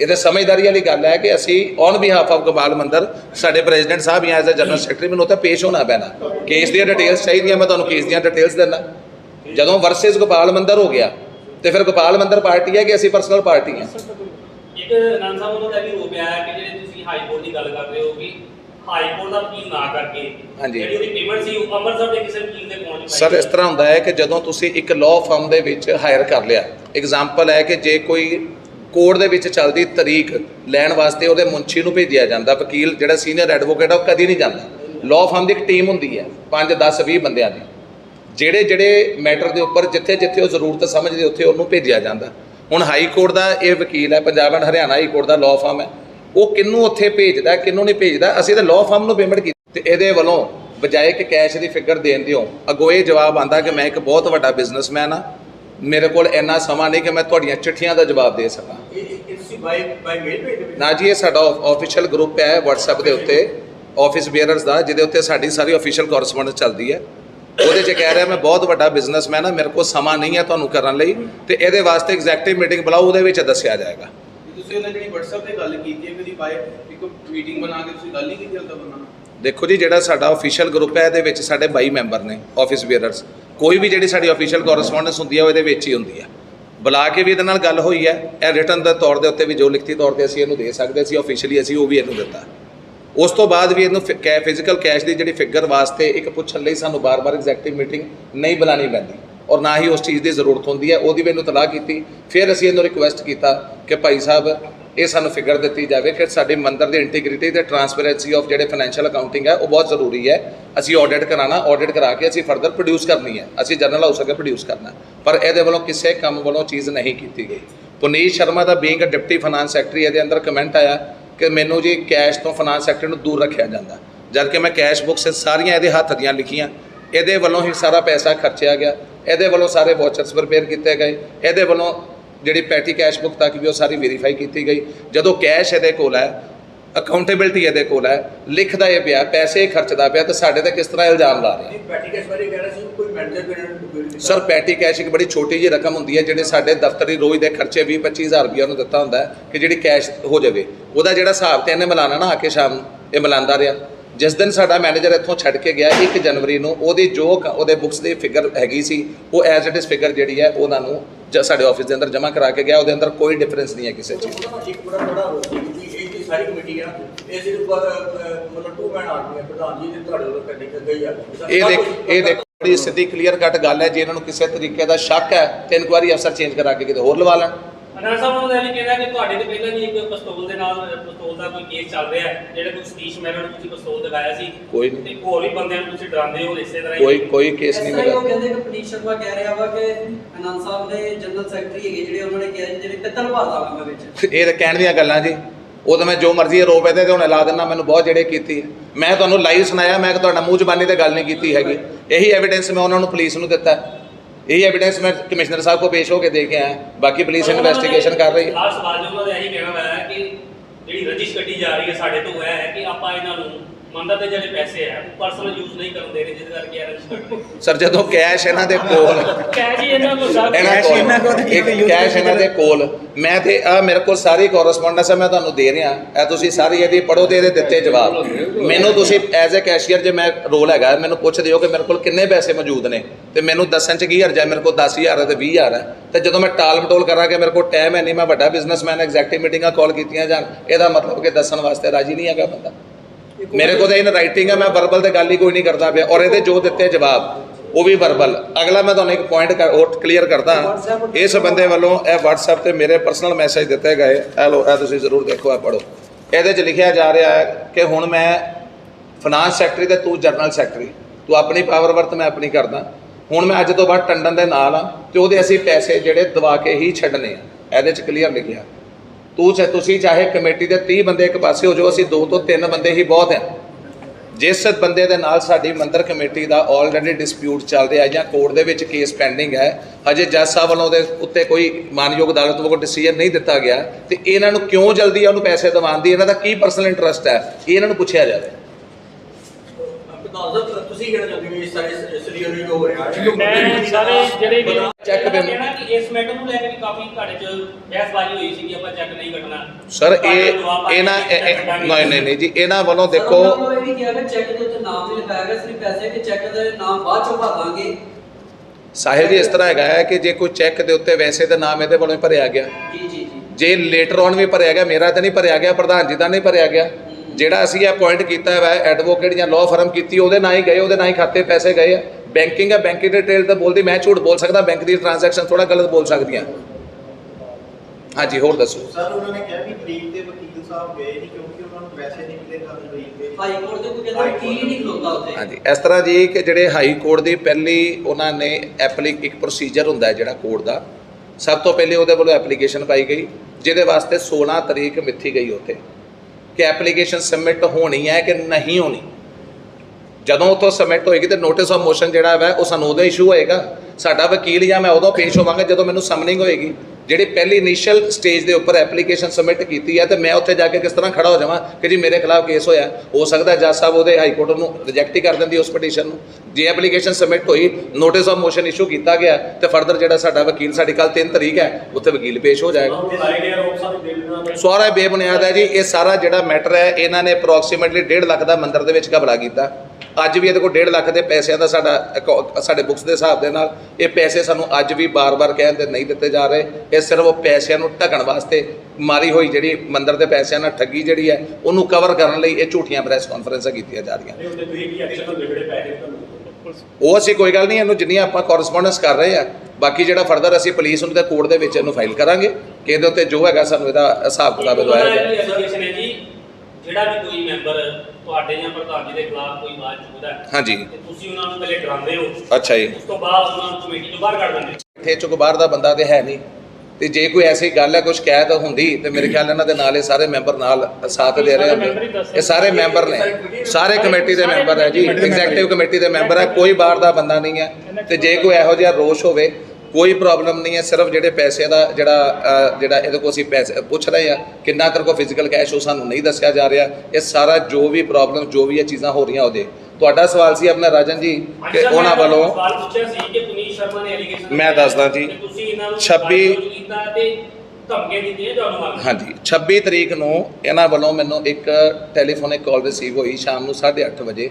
S1: ਇਹਦੇ ਸਮਝਦਾਰੀ ਵਾਲੀ ਗੱਲ ਹੈ ਕਿ ਅਸੀਂ ਔਨ ਬਿਹਾਫ ਆਫ ਗੋਪਾਲ ਮੰਦਰ, ਸਾਡੇ ਪ੍ਰੈਜ਼ੀਡੈਂਟ ਸਾਹਿਬ ਜਾਂ ਐਜ਼ ਅ ਜਨਰਲ ਸੈਕਟਰੀ ਮੈਨੂੰ ਉੱਥੇ ਪੇਸ਼ ਹੋਣਾ ਪੈਣਾ। ਕੇਸ ਦੀਆਂ ਡਿਟੇਲਸ ਚਾਹੀਦੀਆਂ, ਮੈਂ ਤੁਹਾਨੂੰ ਕੇਸ ਦੀਆਂ ਡਿਟੇਲਸ ਦਿੰਦਾ। ਜਦੋਂ ਵਰਸਸ ਗੋਪਾਲ ਮੰਦਰ ਹੋ ਗਿਆ, ਤੇ ਫਿਰ ਗੋਪਾਲ ਮੰਦਰ ਪਾਰਟੀ ਹੈ ਕਿ ਅਸੀਂ ਪਰਸਨਲ ਪਾਰਟੀ ਹਾਂ?
S2: ਇੱਕ ਨਾਨ ਸਾਹਿਬ ਉਹਨਾਂ ਦਾ ਵੀ ਰੋਪ ਆਇਆ ਕਿ ਜਿਹੜੇ ਤੁਸੀਂ ਹਾਈ ਕੋਰਟ ਦੀ ਗੱਲ ਕਰ ਰਹੇ ਹੋ ਕਿ ਹਾਈ ਕੋਰਟ ਦਾ ਵਕੀਲ ਨਾ ਕਰਕੇ
S1: ਹਾਂਜੀ।
S2: ਜਿਹੜੀ ਉਹਦੀ ਪੇਮੈਂਟ ਸੀ ਉਹ ਅੰਮ੍ਰਿਤਸਰ ਦੇ ਕਿਸੇ ਵਕੀਲ ਦੇ ਪਹੁੰਚ ਪਾਈ।
S1: ਸਰ ਇਸ ਤਰ੍ਹਾਂ ਹੁੰਦਾ ਹੈ ਕਿ ਜਦੋਂ ਤੁਸੀਂ ਇੱਕ ਲਾਅ ਫਰਮ ਦੇ ਵਿੱਚ ਹਾਇਰ ਕਰ ਲਿਆ ਐਗਜ਼ਾਮਪਲ ਹੈ ਕਿ ਜੇ ਕੋਈ ਕੋਰਟ ਦੇ ਵਿੱਚ ਚੱਲਦੀ ਤਰੀਕ ਲੈਣ ਵਾਸਤੇ ਉਹਦੇ ਮੁੰਸ਼ੀ ਨੂੰ ਭੇਜਿਆ ਜਾਂਦਾ ਵਕੀਲ ਜਿਹੜਾ ਸੀਨੀਅਰ ਐਡਵੋਕੇਟ ਆ ਉਹ ਕਦੀ ਨਹੀਂ ਜਾਂਦਾ। ਲਾਅ ਫਰਮ ਦੀ ਇੱਕ ਟੀਮ ਹੁੰਦੀ ਹੈ 5 10 20 ਬੰਦਿਆਂ ਦੀ। ਜਿਹੜੇ ਜਿਹੜੇ ਮੈਟਰ ਦੇ ਉੱਪਰ ਜਿੱਥੇ ਜਿੱਥੇ ਉਹ ਜ਼ਰੂਰਤ ਸਮਝਦੇ ਉੱਥੇ ਉਹਨੂੰ ਭੇਜਿਆ ਜਾਂਦਾ। ਹੁਣ ਹਾਈ ਕੋਰਟ ਦਾ ਇਹ ਵਕੀਲ ਹੈ Punjab and Haryana high court the law firm ਹੈ। ਉਹ ਕਿਹਨੂੰ ਉੱਥੇ ਭੇਜਦਾ ਕਿਹਨੂੰ ਨਹੀਂ ਭੇਜਦਾ ਅਸੀਂ ਤਾਂ ਲਾਅ ਫਰਮ ਨੂੰ ਪੇਮੈਂਟ ਕੀਤੀ ਤੇ ਇਹਦੇ ਵੱਲੋਂ ਬਜਾਏ ਕਿ ਕੈਸ਼ ਦੀ ਫਿਗਰ ਦੇਣ ਦਿਓ ਅੱਗੋਂ ਇਹ ਜਵਾਬ ਆਂਦਾ ਕਿ ਮੈਂ ਇੱਕ ਬਹੁਤ ਵੱਡਾ ਬਿਜ਼ਨਸਮੈਨ ਆ ਮੇਰੇ ਕੋਲ ਇੰਨਾ ਸਮਾਂ ਨਹੀਂ ਕਿ ਮੈਂ ਤੁਹਾਡੀਆਂ ਚਿੱਠੀਆਂ ਦਾ ਜਵਾਬ ਦੇ ਸਕਾਂ। ਨਾ ਜੀ ਇਹ ਸਾਡਾ ਆਫੀਸ਼ੀਅਲ ਗਰੁੱਪ ਹੈ WhatsApp ਦੇ ਉੱਤੇ ਆਫਿਸ ਬੀਅਰਰਸ ਦਾ ਜਿਹਦੇ ਉੱਤੇ ਸਾਡੀ ਸਾਰੀ ਆਫੀਸ਼ੀਅਲ ਕੋਰਸਪੋਂਡੈਂਸ ਚੱਲਦੀ ਹੈ। ਉਹਦੇ 'ਚ ਕਹਿ ਰਿਹਾ ਮੈਂ ਬਹੁਤ ਵੱਡਾ ਬਿਜ਼ਨਸਮੈਨ ਆ ਮੇਰੇ ਕੋਲ ਸਮਾਂ ਨਹੀਂ ਹੈ ਤੁਹਾਨੂੰ ਕਰਨ ਲਈ ਤੇ ਇਹਦੇ ਵਾਸਤੇ ਐਗਜ਼ੈਕਟਿਵ ਮੀਟਿੰਗ ਬੁਲਾਓ ਉਹਦੇ ਵਿੱਚ ਦੱਸਿਆ ਜਾਏਗਾ।
S5: ਤੁਸੀਂ ਉਹਨਾਂ ਜਿਹੜੀ WhatsApp ਤੇ ਗੱਲ ਕੀਤੀ ਹੈ ਕਦੀ ਬਾਏ ਇੱਕ ਮੀਟਿੰਗ ਬਣਾ ਕੇ ਤੁਸੀਂ ਗੱਲ ਨਹੀਂ ਕੀਤੀ ਹੁੰਦਾ ਬੰਦਾ।
S1: ਦੇਖੋ ਜੀ, ਜਿਹੜਾ ਸਾਡਾ ਆਫੀਸ਼ੀਅਲ ਗਰੁੱਪ ਹੈ, ਇਹਦੇ ਵਿੱਚ ਸਾਡੇ 22 ਮੈਂਬਰ ਨੇ ਆਫਿਸ ਬੀਅਰਰਸ ਕੋਈ ਵੀ ਜਿਹੜੀ ਸਾਡੀ ਆਫੀਸ਼ੀਅਲ ਕੋਰਸਪੋਂਡੈਂਸ ਹੁੰਦੀ ਹੈ, ਉਹ ਇਹਦੇ ਵਿੱਚ ਹੀ ਹੁੰਦੀ ਹੈ। ਬੁਲਾ ਕੇ ਵੀ ਇਹਦੇ ਨਾਲ ਗੱਲ ਹੋਈ ਹੈ, ਇਹ ਰਿਟਰਨ ਦੇ ਤੌਰ ਦੇ ਉੱਤੇ ਵੀ ਜੋ ਲਿਖਤੀ ਤੌਰ ਤੇ ਅਸੀਂ ਇਹਨੂੰ ਦੇ ਸਕਦੇ ਸੀ ਆਫੀਸ਼ੀਅਲੀ ਅਸੀਂ ਉਹ ਵੀ ਇਹਨੂੰ ਦਿੱਤਾ। ਉਸ ਤੋਂ ਬਾਅਦ ਵੀ ਇਹਨੂੰ ਫਿਜ਼ੀਕਲ ਕੈਸ਼ ਦੀ ਜਿਹੜੀ ਫਿਗਰ ਵਾਸਤੇ ਇੱਕ ਪੁੱਛਣ ਲਈ ਸਾਨੂੰ ਬਾਰ-ਬਾਰ ਐਗਜ਼ੈਕਟਿਵ ਮੀਟਿੰਗ ਨਹੀਂ ਬੁਲਾਣੀ ਪੈਂਦੀ। ਔਰ ਨਾ ਹੀ ਉਸ ਚੀਜ਼ ਦੀ ਜ਼ਰੂਰਤ ਹੁੰਦੀ ਹੈ। ਉਹਦੀ ਮੈਨੂੰ ਤਲਾਹ ਕੀਤੀ। ਫਿਰ ਅਸੀਂ ਇਹਨੂੰ ਰਿਕੁਐਸਟ ਕੀਤਾ ਕਿ ਭਾਈ ਸਾਹਿਬ, ਇਹ ਸਾਨੂੰ ਫਿਗਰ ਦਿੱਤੀ ਜਾਵੇ ਕਿ ਸਾਡੇ ਮੰਦਰ ਦੀ ਇੰਟੀਗ੍ਰਿਟੀ ਤੇ ਟਰਾਂਸਪੇਰੈਂਸੀ ਆਫ ਜਿਹੜੇ ਫਾਈਨੈਂਸ਼ੀਅਲ ਅਕਾਊਂਟਿੰਗ ਹੈ, ਉਹ ਬਹੁਤ ਜ਼ਰੂਰੀ ਹੈ। ਅਸੀਂ ਆਡਿਟ ਕਰਾਣਾ ਆਡਿਟ ਕਰਾ ਕੇ ਅਸੀਂ ਫਰਦਰ ਪ੍ਰੋਡਿਊਸ ਕਰਨੀ ਹੈ। ਅਸੀਂ ਜਰਨਲ ਹਾਊਸ ਅੱਗੇ ਪ੍ਰੋਡਿਊਸ ਕਰਨਾ ਪਰ ਇਹਦੇ ਵੱਲੋਂ ਕਿਸੇ ਕੰਮ ਵੱਲੋਂ ਚੀਜ਼ ਨਹੀਂ ਕੀਤੀ ਗਈ। ਪੁਨੀਤ ਸ਼ਰਮਾ ਦਾ being a deputy finance secretary ਇਹਦੇ ਅੰਦਰ ਕਮੈਂਟ ਆਇਆ ਕਿ ਮੈਨੂੰ ਜੀ ਕੈਸ਼ ਤੋਂ ਫਾਈਨਾਂਸ ਸੈਕਟਰੀ ਨੂੰ ਦੂਰ ਰੱਖਿਆ ਜਾਂਦਾ। ਜਦ ਕਿ ਮੈਂ ਕੈਸ਼ ਬੁੱਕਸ ਸਾਰੀਆਂ ਇਹਦੇ ਹੱਥ ਦੀਆਂ ਲਿਖੀਆਂ। ਇਹਦੇ ਵੱਲੋਂ ਹੀ ਸਾਰਾ ਪੈਸਾ ਖਰਚਿਆ ਗਿਆ। ਇਹਦੇ ਵੱਲੋਂ ਸਾਰੇ ਵਾਚਰਸ ਪ੍ਰਪੇਅਰ ਕੀਤੇ ਗਏ। ਇਹਦੇ ਵੱਲੋਂ ਜਿਹੜੀ ਪੈਟੀ ਕੈਸ਼ ਬੁੱਕ ਤੱਕ ਵੀ ਉਹ ਸਾਰੀ ਵੈਰੀਫਾਈ ਕੀਤੀ ਗਈ। ਜਦੋਂ ਕੈਸ਼ ਇਹਦੇ ਕੋਲ ਹੈ ਅਕਾਊਂਟੇਬਿਲਟੀ ਇਹਦੇ ਕੋਲ ਹੈ ਲਿਖਦਾ ਇਹ ਪਿਆ ਪੈਸੇ ਖਰਚਦਾ ਪਿਆ ਤਾਂ ਸਾਡੇ ਤੇ ਕਿਸ ਤਰ੍ਹਾਂ ਇਲਜ਼ਾਮ ਲਾ ਰਿਹਾ
S6: ਪੈਟੀ ਕੈਸ਼ ਬਾਰੇ ਕਹਿ ਰਿਹਾ ਸੀ ਕੋਈ ਮੈਨੇਜਰ ਕਿਹੜਾ
S1: ਸਰ ਪੈਟੀ ਕੈਸ਼ ਇੱਕ ਬੜੀ ਛੋਟੀ ਜਿਹੀ ਰਕਮ ਹੁੰਦੀ ਹੈ ਜਿਹੜੇ ਸਾਡੇ ਦਫ਼ਤਰੀ ਰੋਜ਼ ਦੇ ਖਰਚੇ 20 25000 ਰੁਪਏ ਨੂੰ ਦਿੱਤਾ ਹੁੰਦਾ ਕਿ ਜਿਹੜੀ ਕੈਸ਼ ਹੋ ਜਾਵੇ। ਉਹਦਾ ਜਿਹੜਾ ਹਿਸਾਬ ਤੇ ਇਹਨੇ ਮਿਲਾਣਾ ਨਾ ਆ ਕੇ ਸ਼ਾਮ ਨੂੰ ਇਹ ਮਿਲਾਉਂਦਾ ਰਿਹਾ। ਜਿਸ ਦਿਨ ਸਾਡਾ ਮੈਨੇਜਰ ਇੱਥੋਂ ਛੱਡ ਕੇ ਗਿਆ 1 ਜਨਵਰੀ ਨੂੰ ਉਹਦੀ ਜੋ ਉਹਦੇ ਬੁੱਕਸ ਦੀ ਫਿਗਰ ਹੈਗੀ ਸੀ ਉਹ ਐਜ਼ ਇਟ ਇਜ਼ ਫਿਗਰ ਜਿਹੜੀ ਹੈ ਉਹਨਾਂ ਨੂੰ ਸਾਡੇ ਆਫਿਸ ਦੇ ਅੰਦਰ ਜਮ੍ਹਾਂ ਕਰਾ ਕੇ ਗਿਆ ਉਹਦੇ ਅੰਦਰ ਕੋਈ ਡਿਫਰੈਂਸ ਨਹੀਂ ਹੈ ਕਿਸੇ ਚੀਜ਼ ਦਾ।
S6: ਸਾਰੀ ਕਮੇਟੀ ਹੈ ਇਹ ਸਿਰਫ ਮਤਲਬ ਟੂ ਮੈਨ ਆਰਮੀ ਹੈ ਪ੍ਰਧਾਨ ਜੀ ਦੇ ਤੁਹਾਡੇ ਵੱਲੋਂ ਕਰਨੀ ਗਈ ਆ।
S1: ਇਹ ਦੇਖ ਇਹ ਦੇਖ ਬੜੀ ਸਿੱਧੀ ਕਲੀਅਰ ਕੱਟ ਗੱਲ ਹੈ ਜੇ ਇਹਨਾਂ ਨੂੰ ਕਿਸੇ ਤਰੀਕੇ ਦਾ ਸ਼ੱਕ ਹੈ ਤੇ ਇਨਕੁਆਰੀ ਅਫਸਰ ਚੇਂਜ ਕਰਾ ਕੇ ਕਿਤੇ ਹੋਰ ਲਵਾ ਲੈਣ।
S2: ਅਨਾਰ ਸਾਹਿਬ ਉਹਨਾਂ ਦਾ ਇਹ ਵੀ ਕਹਿੰਦਾ ਕਿ ਤੁਹਾਡੇ ਤੇ ਪਹਿਲਾਂ ਵੀ ਇੱਕ ਪਿਸਤੌਲ ਦੇ ਨਾਲ ਪਿਸਤੌਲ ਦਾ ਕੋਈ ਕੇਸ ਚੱਲ ਰਿਹਾ ਹੈ ਜਿਹੜਾ ਕੋਈ ਸਤੀਸ਼ ਮਹਿਰਾ ਨੂੰ ਤੁਸੀਂ ਪਿਸਤੌਲ ਦਿਖਾਇਆ ਸੀ
S1: ਕੋਈ ਨਹੀਂ।
S2: ਤੇ ਹੋਰ ਵੀ ਬੰਦਿਆਂ ਨੂੰ ਤੁਸੀਂ ਡਰਾਉਂਦੇ ਹੋ ਇਸੇ ਤਰ੍ਹਾਂ ਹੀ
S1: ਕੋਈ ਕੋਈ ਕੇਸ ਨਹੀਂ
S3: ਉਹ
S1: ਮੇਰਾ
S3: ਕਹਿੰਦੇ ਕਿ ਪਨੀਤ ਸ਼ਰਮਾ ਕਹਿ ਰਿਹਾ ਵਾ ਕਿ ਆਨੰਦ ਸਾਹਿਬ ਦੇ ਜਨਰਲ ਸੈਕਟਰੀ ਹੈਗੇ ਜਿਹੜੇ ਉਹਨਾਂ ਨੇ ਕਿਹਾ ਜੀ ਜਿਹੜੇ ਪਿੱਤਲ ਵਾ ਮੈਂ ਵਿੱਚ
S1: ਇਹ ਤਾਂ ਕਹਿਣ ਦੀਆਂ ਗੱਲਾਂ ਜੀ ਉਹ ਤਾਂ ਮੈਂ ਜੋ ਮਰਜ਼ੀ ਆਰੋਪ ਇਹਦੇ ਤੇ ਹੁਣ ਲਾ ਦਿੰਦਾ ਮੈਨੂੰ ਬਹੁਤ ਜਿਹੜੇ ਕੀਤੀ ਹੈ। ਮੈਂ ਤੁਹਾਨੂੰ ਲਾਈਵ ਸੁਣਾਇਆ ਮੈਂ ਕਿ ਤੁਹਾਡਾ ਮੂੰਹ ਜ਼ਬਾਨੀ ਤੇ ਗੱਲ ਨਹੀਂ ਕੀਤੀ ਹੈਗੀ ਇਹੀ ਐਵੀਡੈਂਸ ਮੈਂ ਉਹਨਾਂ ਨੂੰ ਪੁਲਿਸ ਨੂੰ ਦਿੱਤਾ ਹੈ। ਇਹੀ ਐਵੀਡੈਂਸ ਮੈਂ ਕਮਿਸ਼ਨਰ ਸਾਹਿਬ ਕੋ ਪੇਸ਼ ਹੋ ਕੇ ਦੇ ਕੇ ਆਇਆ ਬਾਕੀ ਪੁਲਿਸ ਇਨਵੈਸਟੀਗੇਸ਼ਨ ਕਰ ਰਹੀ ਹੈ
S2: ਲਾਸਟ ਸਵਾਲ ਜੋ ਉਹਨਾਂ ਦਾ ਇਹੀ ਕਹਿਣਾ ਹੈ ਕਿ ਜਿਹੜੀ ਰਜਿਸ਼ ਕੱਢੀ ਜਾ ਰਹੀ ਹੈ ਸਾਡੇ ਤੋਂ ਹੋਇਆ ਹੈ ਕਿ ਆਪਾਂ ਇਹਨਾਂ ਨੂੰ ਮੰਦਰ ਦੇ ਜਿਹੜੇ ਪੈਸੇ ਹੈ ਉਹ ਪਰਸਨਲ ਯੂਜ਼ ਨਹੀਂ ਕਰਨ ਦੇ ਰਹੇ ਜਿਹਦੇ ਕਰਕੇ ਕੱਢ ਰਹੇ
S1: ਸਰ ਜਦੋਂ ਕੈਸ਼ ਇਹਨਾਂ ਦੇ ਕੋਲ
S2: ਕਹਿ ਜੀ ਇਹਨਾਂ
S1: ਇਹਨਾਂ ਕੋਲ ਇੱਕ ਕੈਸ਼ ਇਹਨਾਂ ਦੇ ਕੋਲ। ਮੈਂ ਤੇ ਆ ਮੇਰੇ ਕੋਲ ਸਾਰੀ ਕੋਰਸਪੋਂਡੈਂਸ ਹੈ ਮੈਂ ਤੁਹਾਨੂੰ ਦੇ ਰਿਹਾ। ਇਹ ਤੁਸੀਂ ਸਾਰੀ ਇਹਦੀ ਪੜੋ ਤੇ ਇਹਦੇ ਦਿੱਤੇ ਜਵਾਬ। ਮੈਨੂੰ ਤੁਸੀਂ ਐਜ਼ ਅ ਕੈਸ਼ੀਅਰ ਜੇ ਮੈਂ ਰੋਲ ਹੈਗਾ ਮੈਨੂੰ ਪੁੱਛਦੇ ਹੋ ਕਿ ਮੇਰੇ ਕੋਲ ਕਿੰਨੇ ਪੈਸੇ ਮੌਜੂਦ ਨੇ। ਤੇ ਮੈਨੂੰ ਦੱਸਣ ਚ ਕੀ ਹਰਜਾ ਮੇਰੇ ਕੋਲ 10000 ਹੈ ਤੇ 20000 ਹੈ। ਤੇ ਜਦੋਂ ਮੈਂ ਟਾਲ ਮਟੋਲ ਕਰਾਂਗੇ ਮੇਰੇ ਕੋਲ ਟਾਈਮ ਹੈ ਨਹੀਂ ਮੈਂ ਵੱਡਾ ਬਿਜ਼ਨਸਮੈਨ ਐਗਜ਼ੈਕਟਿਵ ਮੀਟਿੰਗਾਂ ਕਾਲ ਕੀਤੀਆਂ ਜਾਣ ਇਹਦਾ ਮਤਲਬ ਕਿ ਦੱਸਣ ਵਾਸਤੇ ਰਾਜੀ ਨਹੀਂ ਹੈਗਾ ਬੰਦਾ। ਮੇਰੇ ਕੋਲ ਤਾਂ ਇਨ ਰਾਈਟਿੰਗ ਹੈ ਮੈਂ ਵਰਬਲ ਤੇ ਗੱਲ ਹੀ ਕੋਈ ਨਹੀਂ ਕਰਦਾ ਪਿਆ। ਔਰ ਇਹਦੇ ਜੋ ਦਿੱਤੇ ਜਵਾਬ, ਉਹ ਵੀ ਵਰਬਲ ਅਗਲਾ ਮੈਂ ਤੁਹਾਨੂੰ ਇੱਕ ਪੁਆਇੰਟ ਹੋਰ ਕਲੀਅਰ ਕਰਦਾ। ਇਸ ਬੰਦੇ ਵੱਲੋਂ ਇਹ WhatsApp ਤੇ ਮੇਰੇ ਪਰਸਨਲ ਮੈਸੇਜ ਦਿੱਤੇ ਗਏ। ਇਹ ਲੋ ਇਹ ਤੁਸੀਂ ਜ਼ਰੂਰ ਦੇਖੋ, ਇਹ ਪੜੋ ਇਹਦੇ 'ਚ ਲਿਖਿਆ ਜਾ ਰਿਹਾ ਹੈ ਕਿ ਹੁਣ ਮੈਂ ਫਾਈਨਾਂਸ ਸੈਕਟਰੀ ਤੇ ਤੂੰ ਜਨਰਲ ਸੈਕਟਰੀ ਤੂੰ ਆਪਣੀ ਪਾਵਰ ਵਰਤ ਮੈਂ ਆਪਣੀ ਕਰਦਾ। ਹੁਣ ਮੈਂ ਅੱਜ ਤੋਂ ਬਾਅਦ ਟੰਡਨ ਦੇ ਨਾਲ ਆ ਤੇ ਉਹਦੇ ਅਸੀਂ ਪੈਸੇ ਜਿਹੜੇ ਦਵਾ ਕੇ ਹੀ ਛੱਡਨੇ ਆ। ਇਹਦੇ 'ਚ ਕਲੀਅਰ ਲਿਖਿਆ। ਤੂੰ ਚਾਹੇ ਤੁਸੀਂ ਚਾਹੇ ਕਮੇਟੀ ਦੇ 30 ਬੰਦੇ ਇੱਕ ਪਾਸੇ ਹੋ ਜਾਓ, ਅਸੀਂ ਦੋ ਤੋਂ ਤਿੰਨ ਬੰਦੇ ਹੀ ਬਹੁਤ ਹੈ। ਜਿਸ ਬੰਦੇ ਦੇ ਨਾਲ ਸਾਡੀ ਮੰਦਰ ਕਮੇਟੀ ਦਾ ਆਲਰੇਡੀ ਡਿਸਪਿਊਟ ਚੱਲ ਰਿਹਾ ਜਾਂ ਕੋਰਟ ਦੇ ਵਿੱਚ ਕੇਸ ਪੈਂਡਿੰਗ ਹੈ, ਹਜੇ ਜੱਜ ਸਾਹਿਬ ਵੱਲੋਂ ਉਹਦੇ ਉੱਤੇ ਕੋਈ ਮਾਨਯੋਗ ਅਦਾਲਤ ਵੱਲੋਂ ਡਿਸੀਜਨ ਨਹੀਂ ਦਿੱਤਾ ਗਿਆ, ਤੇ ਇਹਨਾਂ ਨੂੰ ਕਿਉਂ ਜਲਦੀ ਉਹਨੂੰ ਪੈਸੇ ਦਿਵਾਉਣ ਦੀ? ਇਹਨਾਂ ਦਾ ਕੀ ਪਰਸਨਲ ਇੰਟਰਸਟ ਹੈ? ਇਹ ਇਹਨਾਂ ਨੂੰ ਪੁੱਛਿਆ ਜਾਵੇ।
S6: ਤੁਸੀਂ ਕਿਹੜਾ ਚਾਹੁੰਦੇ ਹੋ ਇਸ ਸਾਰੇ ਸਰੀਰ ਨੂੰ ਹੋ ਰਿਹਾ। ਹੈ
S2: ਮੈਂ ਸਾਰੇ ਜਿਹੜੇ ਵੀ
S1: ਚੈੱਕ
S2: ਦਾ
S1: ਦੇ-
S2: ਕਹਿਣਾ ਕਿ ਇਸ ਮੈਟਰ ਨੂੰ ਲੈ ਕੇ ਵੀ ਕਾਫੀ ਤੁਹਾਡੇ ਚ ਬਹਿਸਬਾਜ਼ੀ ਹੋਈ ਸੀ ਕਿ ਆਪਾਂ ਚੈੱਕ ਨਹੀਂ ਕੱਟਣਾ।
S1: ਸਰ
S2: ਤੁਹਾਡੇ
S1: ਇਹ
S2: ਜਵਾਬ ਆਏ
S1: ਇਹਨਾਂ
S2: ਕਿ check
S1: ਇਹ-
S2: ਕੱਟਾਂਗੇ।
S1: ਨਹੀਂ ਨਹੀਂ ਨਹੀਂ ਜੀ ਇਹਨਾਂ ਵੱਲੋਂ
S3: ਸਰ,
S1: ਦੇਖੋ
S3: ਉਹਨਾਂ ਵੱਲੋਂ ਇਹ ਵੀ ਕਿਹਾ ਕਿ ਚੈੱਕ ਦੇ ਉੱਤੇ ਨਾਮ ਨਹੀਂ ਲਿਖਾਇਆ ਗਿਆ ਸਿਰਫ ਪੈਸੇ ਕਿ ਚੈੱਕ ਦੇ ਨਾਮ ਬਾਅਦ ਚੋਂ ਭਰ ਦਾਂਗੇ
S1: ਸਾਹਿਲ ਜੀ ਇਸ ਤਰ੍ਹਾਂ ਹੈਗਾ ਹੈ ਕਿ ਜੇ ਕੋਈ ਚੈੱਕ ਦੇ ਉੱਤੇ ਵੈਸੇ ਤਾਂ ਨਾਮ ਇਹਦੇ ਵੱਲੋਂ ਭਰਿਆ ਗਿਆ।
S3: ਜੀ ਜੀ ਜੀ।
S1: ਜੇ ਲੇਟਰ ਔਨ ਵੀ ਭਰਿਆ ਗਿਆ ਮੇਰਾ ਤਾਂ ਨਹੀਂ ਭਰਿਆ ਗਿਆ ਪ੍ਰਧਾਨ ਜੀ ਦਾ ਨਹੀਂ ਭਰਿਆ ਗਿਆ। ਜਿਹੜਾ ਅਸੀਂ ਇਹ ਅਪਾਇੰਟ ਕੀਤਾ ਹੈ ਐਡਵੋਕੇਟ ਜਾਂ ਲਾਅ ਫਰਮ ਕੀਤੀ ਉਹਦੇ ਨਾਂ ਹੀ ਗਏ ਉਹਦੇ ਨਾਂ ਹੀ ਖਾਤੇ ਪੈਸੇ ਗਏ ਆ। ਬੈਂਕਿੰਗ ਹੈ ਬੈਂਕਿੰਗ ਡਿਟੇਲ ਤਾਂ ਬੋਲਦੀ ਮੈਂ ਝੂਠ ਬੋਲ ਸਕਦਾ ਬੈਂਕ ਦੀ ਟ੍ਰਾਂਜੈਕਸ਼ਨ ਥੋੜਾ ਗਲਤ ਬੋਲ ਸਕਦੀਆਂ। ਹਾਂਜੀ ਹੋਰ ਦੱਸੋ।
S7: ਸਰ ਉਹਨਾਂ ਨੇ ਕਿਹਾ ਵੀ ਬਰੀਕ ਦੇ ਵਕੀਲ ਸਾਹਿਬ ਗਏ ਨਹੀਂ ਕਿਉਂਕਿ ਉਹਨਾਂ ਨੂੰ ਪੈਸੇ ਨਹੀਂ ਮਿਲੇ ਤਾਂ ਬਰੀਕ ਦੇ
S3: ਹਾਈ ਕੋਰਟ ਦੇ ਕੋਈ ਕਹਿੰਦਾ ਵਕੀਲ ਹੀ ਨਹੀਂ ਖਲੋਤਾ ਉੱਥੇ।
S1: ਹਾਂਜੀ ਇਸ ਤਰ੍ਹਾਂ ਜੀ ਕਿ ਜਿਹੜੇ ਹਾਈ ਕੋਰਟ ਦੀ ਪਹਿਲੀ ਉਹਨਾਂ ਨੇ ਐਪਲੀ ਇੱਕ ਪ੍ਰੋਸੀਜਰ ਹੁੰਦਾ ਹੈ ਜਿਹੜਾ ਕੋਰਟ ਦਾ। ਸਭ ਤੋਂ ਪਹਿਲੇ ਉਹਦੇ ਵੱਲੋਂ ਐਪਲੀਕੇਸ਼ਨ ਪਾਈ ਗਈ ਜਿਹਦੇ ਵਾਸਤੇ 16 ਤਰੀਕ ਮਿੱਥੀ ਗਈ ਉੱਥੇ। ਕਿ ਐਪਲੀਕੇਸ਼ਨ ਸਬਮਿਟ ਹੋਣੀ ਹੈ ਕਿ ਨਹੀਂ ਹੋਣੀ? ਜਦੋਂ ਉੱਥੋਂ ਸਬਮਿਟ ਹੋਏਗੀ ਤੇ ਨੋਟਿਸ ਆਫ ਮੋਸ਼ਨ ਜਿਹੜਾ ਹੈ ਉਹ ਸਾਨੂੰ ਉਦੋਂ ਇਸ਼ੂ ਹੋਏਗਾ। ਸਾਡਾ ਵਕੀਲ ਜਾਂ ਮੈਂ ਉਦੋਂ ਪੇਸ਼ ਹੋਵਾਂਗਾ ਜਦੋਂ ਮੈਨੂੰ ਸਮਨਿੰਗ ਹੋਏਗੀ। ਜਿਹੜੀ ਪਹਿਲੀ ਇਨੀਸ਼ੀਅਲ ਸਟੇਜ ਦੇ ਉੱਪਰ ਐਪਲੀਕੇਸ਼ਨ ਸਬਮਿਟ ਕੀਤੀ ਹੈ ਤੇ ਮੈਂ ਉੱਥੇ ਜਾ ਕੇ ਕਿਸ ਤਰ੍ਹਾਂ ਖੜਾ ਹੋ ਜਾਵਾਂ ਕਿ ਜੀ ਮੇਰੇ ਖਿਲਾਫ ਕੇਸ ਹੋਇਆ। ਹੋ ਸਕਦਾ ਜੱਜ ਸਾਹਿਬ ਉਹਦੇ ਹਾਈ ਕੋਰਟ ਨੂੰ ਰਿਜੈਕਟ ਹੀ ਕਰ ਦਿੰਦੀ ਉਸ ਪਟੀਸ਼ਨ ਨੂੰ। ਜੇ ਐਪਲੀਕੇਸ਼ਨ ਸਬਮਿਟ ਹੋਈ ਨੋਟਿਸ ਆਫ ਮੋਸ਼ਨ ਇਸ਼ੂ ਕੀਤਾ ਗਿਆ ਤੇ ਫਰਦਰ ਜਿਹੜਾ ਸਾਡਾ ਵਕੀਲ ਸਾਡੀ ਕੱਲ 3 ਤਰੀਕ ਹੈ ਉੱਥੇ ਵਕੀਲ ਪੇਸ਼ ਹੋ ਜਾਏਗਾ। ਸਾਰਾ ਬੇਬੁਨਿਆਦ ਹੈ ਜੀ ਇਹ ਸਾਰਾ ਜਿਹੜਾ ਮੈਟਰ ਹੈ ਇਹਨਾਂ ਨੇ ਅਪਰੋਕਸੀਮੇਟਲੀ 1.5 ਲੱਖ ਦਾ ਮੰਦਰ ਦੇ ਵਿੱਚ ਘਬਲਾ ਕੀਤਾ। ਅੱਜ ਵੀ ਇਹਦੇ ਕੋਲ 1.5 ਲੱਖ ਦੇ ਪੈਸਿਆਂ ਦਾ ਸਾਡਾ ਸਾਡੇ ਬੁక్స్ ਦੇ ਹਿਸਾਬ ਦੇ ਨਾਲ ਇਹ ਪੈਸੇ ਸਾਨੂੰ ਅੱਜ ਵੀ ਬਾਰ-ਬਾਰ ਕਹਿਣ ਤੇ ਨਹੀਂ ਦਿੱਤੇ ਜਾ ਰਹੇ। ਇਹ ਸਿਰਫ ਉਹ ਪੈਸਿਆਂ ਨੂੰ ਢਕਣ ਵਾਸਤੇ ਮਾਰੀ ਹੋਈ ਜਿਹੜੀ ਮੰਦਰ ਦੇ ਪੈਸਿਆਂ ਨਾਲ ਠੱਗੀ ਜਿਹੜੀ ਹੈ ਉਹਨੂੰ ਕਵਰ ਕਰਨ ਲਈ ਇਹ ਝੂਠੀਆਂ ਪ੍ਰੈਸ ਕਾਨਫਰੰਸਾਂ ਕੀਤੀਆਂ ਜਾ ਰਹੀਆਂ। ਉਹ ਅਸੀਂ ਕੋਈ ਗੱਲ ਨਹੀਂ ਇਹਨੂੰ ਜਿੰਨੀ ਆਪਾਂ ਕੋਰਸਪੋਂਡੈਂਸ ਕਰ ਰਹੇ ਆ ਬਾਕੀ ਜਿਹੜਾ ਫਰਦਰ ਅਸੀਂ ਪੁਲਿਸ ਨੂੰ ਤੇ ਕੋਰਟ ਦੇ ਵਿੱਚ ਇਹਨੂੰ ਫਾਈਲ ਕਰਾਂਗੇ ਕਿ ਇਹਦੇ ਉੱਤੇ ਜੋ ਹੈਗਾ ਸਾਨੂੰ ਇਹਦਾ ਹਿਸਾਬ ਕਿਤਾਬ ਦਵਾਇਆ ਜਾਏ।
S2: ਜਿਹੜਾ ਵੀ ਕੋਈ ਮੈਂਬਰ ਤੁਹਾਡੇ ਜਾਂ ਪ੍ਰਧਾਨ ਜੀ ਦੇ ਖਿਲਾਫ ਕੋਈ ਆਵਾਜ਼ ਚੁੱਕਦਾ ਹੈ
S1: ਹਾਂਜੀ।
S2: ਤੇ ਤੁਸੀਂ ਉਹਨਾਂ ਨੂੰ ਪਹਿਲੇ ਡਰਾਉਂਦੇ ਹੋ।
S1: ਅੱਛਾ ਜੀ।
S2: ਉਸ ਤੋਂ ਬਾਅਦ ਉਹਨਾਂ ਨੂੰ ਕਮੇਟੀ ਤੋਂ ਬਾਹਰ ਕੱਢ ਦਿੰਦੇ ਹੋ।
S1: ਇੱਥੇ ਚੁੱਕ ਬਾਹਰ ਦਾ ਬੰਦਾ ਤੇ ਹੈ ਨਹੀਂ। ਤੇ ਜੇ ਕੋਈ ਐਸੀ ਗੱਲ ਹੈ ਕੋਈ ਸ਼ਿਕਾਇਤ ਹੁੰਦੀ ਤੇ ਮੇਰੇ ਖਿਆਲ ਇਹਨਾਂ ਦੇ ਨਾਲ ਇਹ ਸਾਰੇ ਮੈਂਬਰ ਨਾਲ ਸਾਥ ਦੇ ਰਹੇ ਹੁੰਦੇ ਇਹ ਸਾਰੇ ਮੈਂਬਰ ਨੇ। ਸਾਰੇ ਕਮੇਟੀ ਦੇ ਮੈਂਬਰ ਹੈ ਜੀ। ਐਗਜ਼ੈਕਟਿਵ ਕਮੇਟੀ ਦੇ ਮੈਂਬਰ ਹੈ। ਕੋਈ ਬਾਹਰ ਦਾ ਬੰਦਾ ਨਹੀਂ ਹੈ। ਤੇ ਜੇ ਕੋਈ ਇਹੋ ਜਿਹਾ ਰੋਸ਼ ਹੋਵੇ ਕੋਈ ਪ੍ਰੋਬਲਮ ਨਹੀਂ ਹੈ ਸਿਰਫ ਜਿਹੜੇ ਪੈਸੇ ਦਾ ਜਿਹੜਾ ਜਿਹੜਾ ਇਹਦੇ ਕੋਲ ਅਸੀਂ ਪੈਸੇ ਪੁੱਛ ਰਹੇ ਆ ਕਿੰਨਾ ਤੇਰੇ ਕੋਲ ਫਿਜ਼ੀਕਲ ਕੈਸ਼ ਉਹ ਸਾਨੂੰ ਨਹੀਂ ਦੱਸਿਆ ਜਾ ਰਿਹਾ ਇਹ ਸਾਰਾ ਜੋ ਵੀ ਪ੍ਰੋਬਲਮ ਜੋ ਵੀ ਇਹ ਚੀਜ਼ਾਂ ਹੋ ਰਹੀਆਂ ਉਹਦੇ। ਤੁਹਾਡਾ ਸਵਾਲ ਸੀ ਆਪਣਾ ਰਾਜਨ ਜੀ ਕਿ ਉਹਨਾਂ ਵੱਲੋਂ
S2: ਸਵਾਲ ਪੁੱਛਿਆ ਸੀ ਕਿ ਪੁਨੀਤ ਸ਼ਰਮਾ ਨੇ ਐਲੀਗੇਸ਼ਨ
S1: ਮੈਂ ਦੱਸਦਾ ਜੀ।
S2: ਤੁਸੀਂ ਇਹਨਾਂ ਨੂੰ
S1: 26
S2: ਗਾਲੀ ਕੀਤਾ ਤੇ ਧਮਕੀਆਂ ਦਿੱਤੀਆਂ ਜਾਨੂੰ ਮਾਰਨ
S1: ਹਾਂਜੀ 26 ਤਰੀਕ ਨੂੰ ਇਹਨਾਂ ਵੱਲੋਂ ਮੈਨੂੰ ਇੱਕ ਟੈਲੀਫੋਨਿਕ ਕਾਲ ਰਿਸੀਵ ਹੋਈ ਸ਼ਾਮ ਨੂੰ 8:30 ਵਜੇ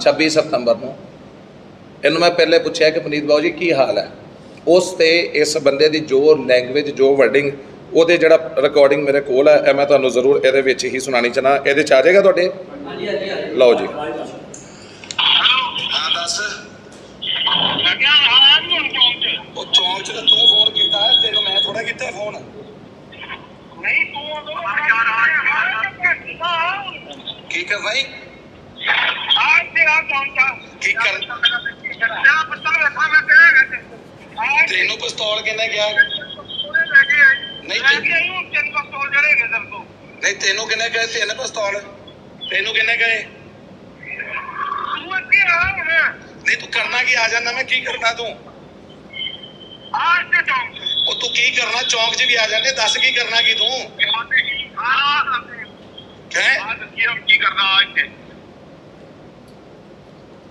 S1: 26 ਸਤੰਬਰ ਨੂੰ। ਇਹਨੂੰ ਮੈਂ ਪਹਿਲੇ ਪੁੱਛਿਆ ਕਿ ਪਨੀਤ ਬਾਬੂ ਜੀ ਕੀ ਹਾਲ ਹੈ? ਉਸ ਤੇ ਇਸ ਬੰਦੇ ਦੀ ਜੋ ਲੈਂਗੁਏਜ ਜੋ ਵਰਡਿੰਗ ਉਹਦੇ ਜਿਹੜਾ ਰਿਕਾਰਡਿੰਗ ਮੇਰੇ ਕੋਲ ਹੈ ਇਹ ਮੈਂ ਤੁਹਾਨੂੰ ਜ਼ਰੂਰ ਇਹਦੇ ਵਿੱਚ ਹੀ ਸੁਣਾਣੀ ਚਾਹਨਾ ਇਹਦੇ ਚ ਆ ਜਾਏਗਾ ਤੁਹਾਡੇ
S3: ਹਾਂਜੀ ਹਾਂਜੀ ਹਾਂਜੀ
S1: ਲਓ ਜੀ
S8: ਹਾਂ ਦੱਸ ਮੈਂ ਕਿਹਾ ਹਾਂ ਨਹੀਂ ਚੌਂਕ ਚ ਉਹ ਚੌਂਕ ਚ ਤਾਂ ਤੂੰ ਫੋਨ ਕੀਤਾ ਹੈ ਤੈਨੂੰ ਮੈਂ ਥੋੜਾ ਕੀਤਾ ਫੋਨ ਨਹੀਂ ਤੂੰ ਉਦੋਂ ਕੀ ਕਰ ਰਹੀ ਆ ਤੇਰਾ ਚੌਂਕ ਕੀ ਕਰ ਤੇਰਾ ਪਿਸਤੌਲ ਵੇਖਾ ਮੈਂ ਤੇਰੇ ਤੈਨੂੰ ਪਿਸਤੌਲ ਕਿੰਨੇ ਗਿਆ ਨਹੀਂ, ਤੈਨੂੰ ਪਿਸਤੌਲ ਜਿਹੜੇ ਗਏ ਤੇਰੇ ਤੋਂ ਨਹੀਂ, ਤੈਨੂੰ ਕਿੰਨੇ ਗਏ ਤਿੰਨ ਪਿਸਤੌਲ। ਤੈਨੂੰ ਕਿੰਨੇ ਗਏ ਤੂੰ ਅੱਗੇ ਆ ਹੁਣ ਨਹੀਂ, ਤੂੰ ਕਰਨਾ ਕੀ? ਆ ਜਾਣਾ ਮੈਂ, ਕੀ ਕਰਨਾ ਤੂੰ? ਆਜ ਤੇ ਚੌਂਕ ਉਹ ਤੂੰ ਕੀ ਕਰਨਾ? ਚੌਂਕ 'ਚ ਵੀ ਆ ਜਾਂਦੇ ਦੱਸ ਕੀ ਕਰਨਾ ਕੀ ਤੂੰ? ਕੀ ਕਰਨਾ ਅੱਜ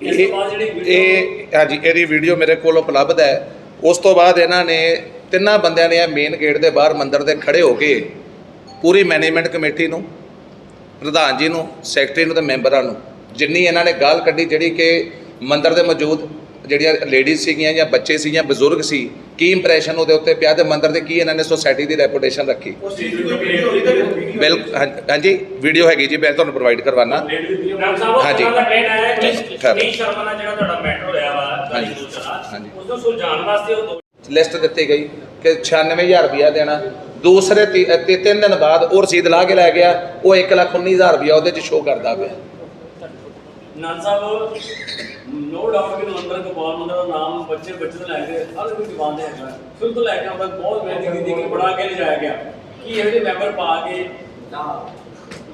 S1: ਇਹ ਹਾਂਜੀ, ਇਹਦੀ ਵੀਡੀਓ ਮੇਰੇ ਕੋਲ ਉਪਲਬਧ ਹੈ। ਉਸ ਤੋਂ ਬਾਅਦ ਇਹਨਾਂ ਨੇ ਤਿੰਨਾਂ ਬੰਦਿਆਂ ਨੇ ਮੇਨ ਗੇਟ ਦੇ ਬਾਹਰ ਮੰਦਿਰ ਦੇ ਖੜੇ ਹੋ ਕੇ ਪੂਰੀ ਮੈਨੇਜਮੈਂਟ ਕਮੇਟੀ ਨੂੰ ਪ੍ਰਧਾਨ ਜੀ ਨੂੰ ਸੈਕਟਰੀ ਨੂੰ ਤੇ ਮੈਂਬਰਾਂ ਨੂੰ ਜਿੰਨੀ ਇਹਨਾਂ ਨੇ ਗਾਲ ਕੱਢੀ ਜਿਹੜੀ ਕਿ ਮੰਦਿਰ ਦੇ ਮੌਜੂਦ ਜਿਹੜੀਆਂ ਲੇਡੀਜ਼ ਸੀਗੀਆਂ ਜਾਂ ਬੱਚੇ ਸੀ ਜਾਂ ਬਜ਼ੁਰਗ ਸੀ ਕੀ ਇੰਪ੍ਰੈਸ਼ਨ ਉਹਦੇ ਉੱਤੇ ਪਿਆ ਤੇ ਮੰਦਿਰ ਦੇ ਕੀ ਇਹਨਾਂ ਨੇ ਸੋਸਾਇਟੀ ਦੀ ਰੈਪੂਟੇਸ਼ਨ ਰੱਖੀ ਬਿਲਕੁਲ ਹਾਂਜੀ ਵੀਡੀਓ ਹੈਗੀ ਜੀ ਮੈਂ ਤੁਹਾਨੂੰ ਪ੍ਰੋਵਾਈਡ
S2: ਸਾਹਿਬ
S1: ਹਾਂਜੀ।
S2: ਉਹਨਾਂ ਦਾ ਕਹਿਣਾ ਹੈ ਕਿ
S1: ਖੈਰ।
S2: ਪੁਨੀਤ ਸ਼ਰਮਾ ਨਾਲ ਜਿਹੜਾ ਤੁਹਾਡਾ ਮੈਟਰ ਹੋਇਆ ਵਾ
S1: ਹਾਂਜੀ।
S2: ਸੁਲਝਾਉਣ ਵਾਸਤੇ ਉਹ
S1: ਲਿਸਟ ਦਿੱਤੀ ਗਈ ਕਿ 96000 ਰੁਪਇਆ ਦੇਣਾ। ਦੂਸਰੇ ਤੀ- ਤਿੰਨ ਦਿਨ ਬਾਅਦ ਉਹ ਰਸੀਦ ਲਾ ਕੇ ਲੈ ਗਿਆ ਉਹ 119000 ਰੁਪਇਆ ਉਹਦੇ 'ਚ ਸ਼ੋਅ ਕਰਦਾ ਪਿਆ।
S9: ਨਾਨ ਸਾਹਿਬ ਨੋ ਡਾਊਟ ਕਿ ਨਵੰਬਰ ਕਪਾਲ ਮੰਦਰ ਦਾ ਨਾਮ ਬੱਚੇ ਬੱਚੇ ਤੋਂ ਲੈ ਕੇ ਹਰ ਕੋਈ ਜਵਾਨ ਦੇ ਹੈਗਾ। ਸ਼ੁਰੂ ਤੋਂ ਲੈ ਕੇ ਆਪਾਂ ਬਹੁਤ ਮਿਹਨਤ ਕੀਤੀ ਕਿ ਬੜਾ ਕੇ ਲਿਜਾਇਆ ਗਿਆ। ਕਿ ਇਹੋ ਜਿਹੇ ਮੈਂਬਰ ਪਾ ਕੇ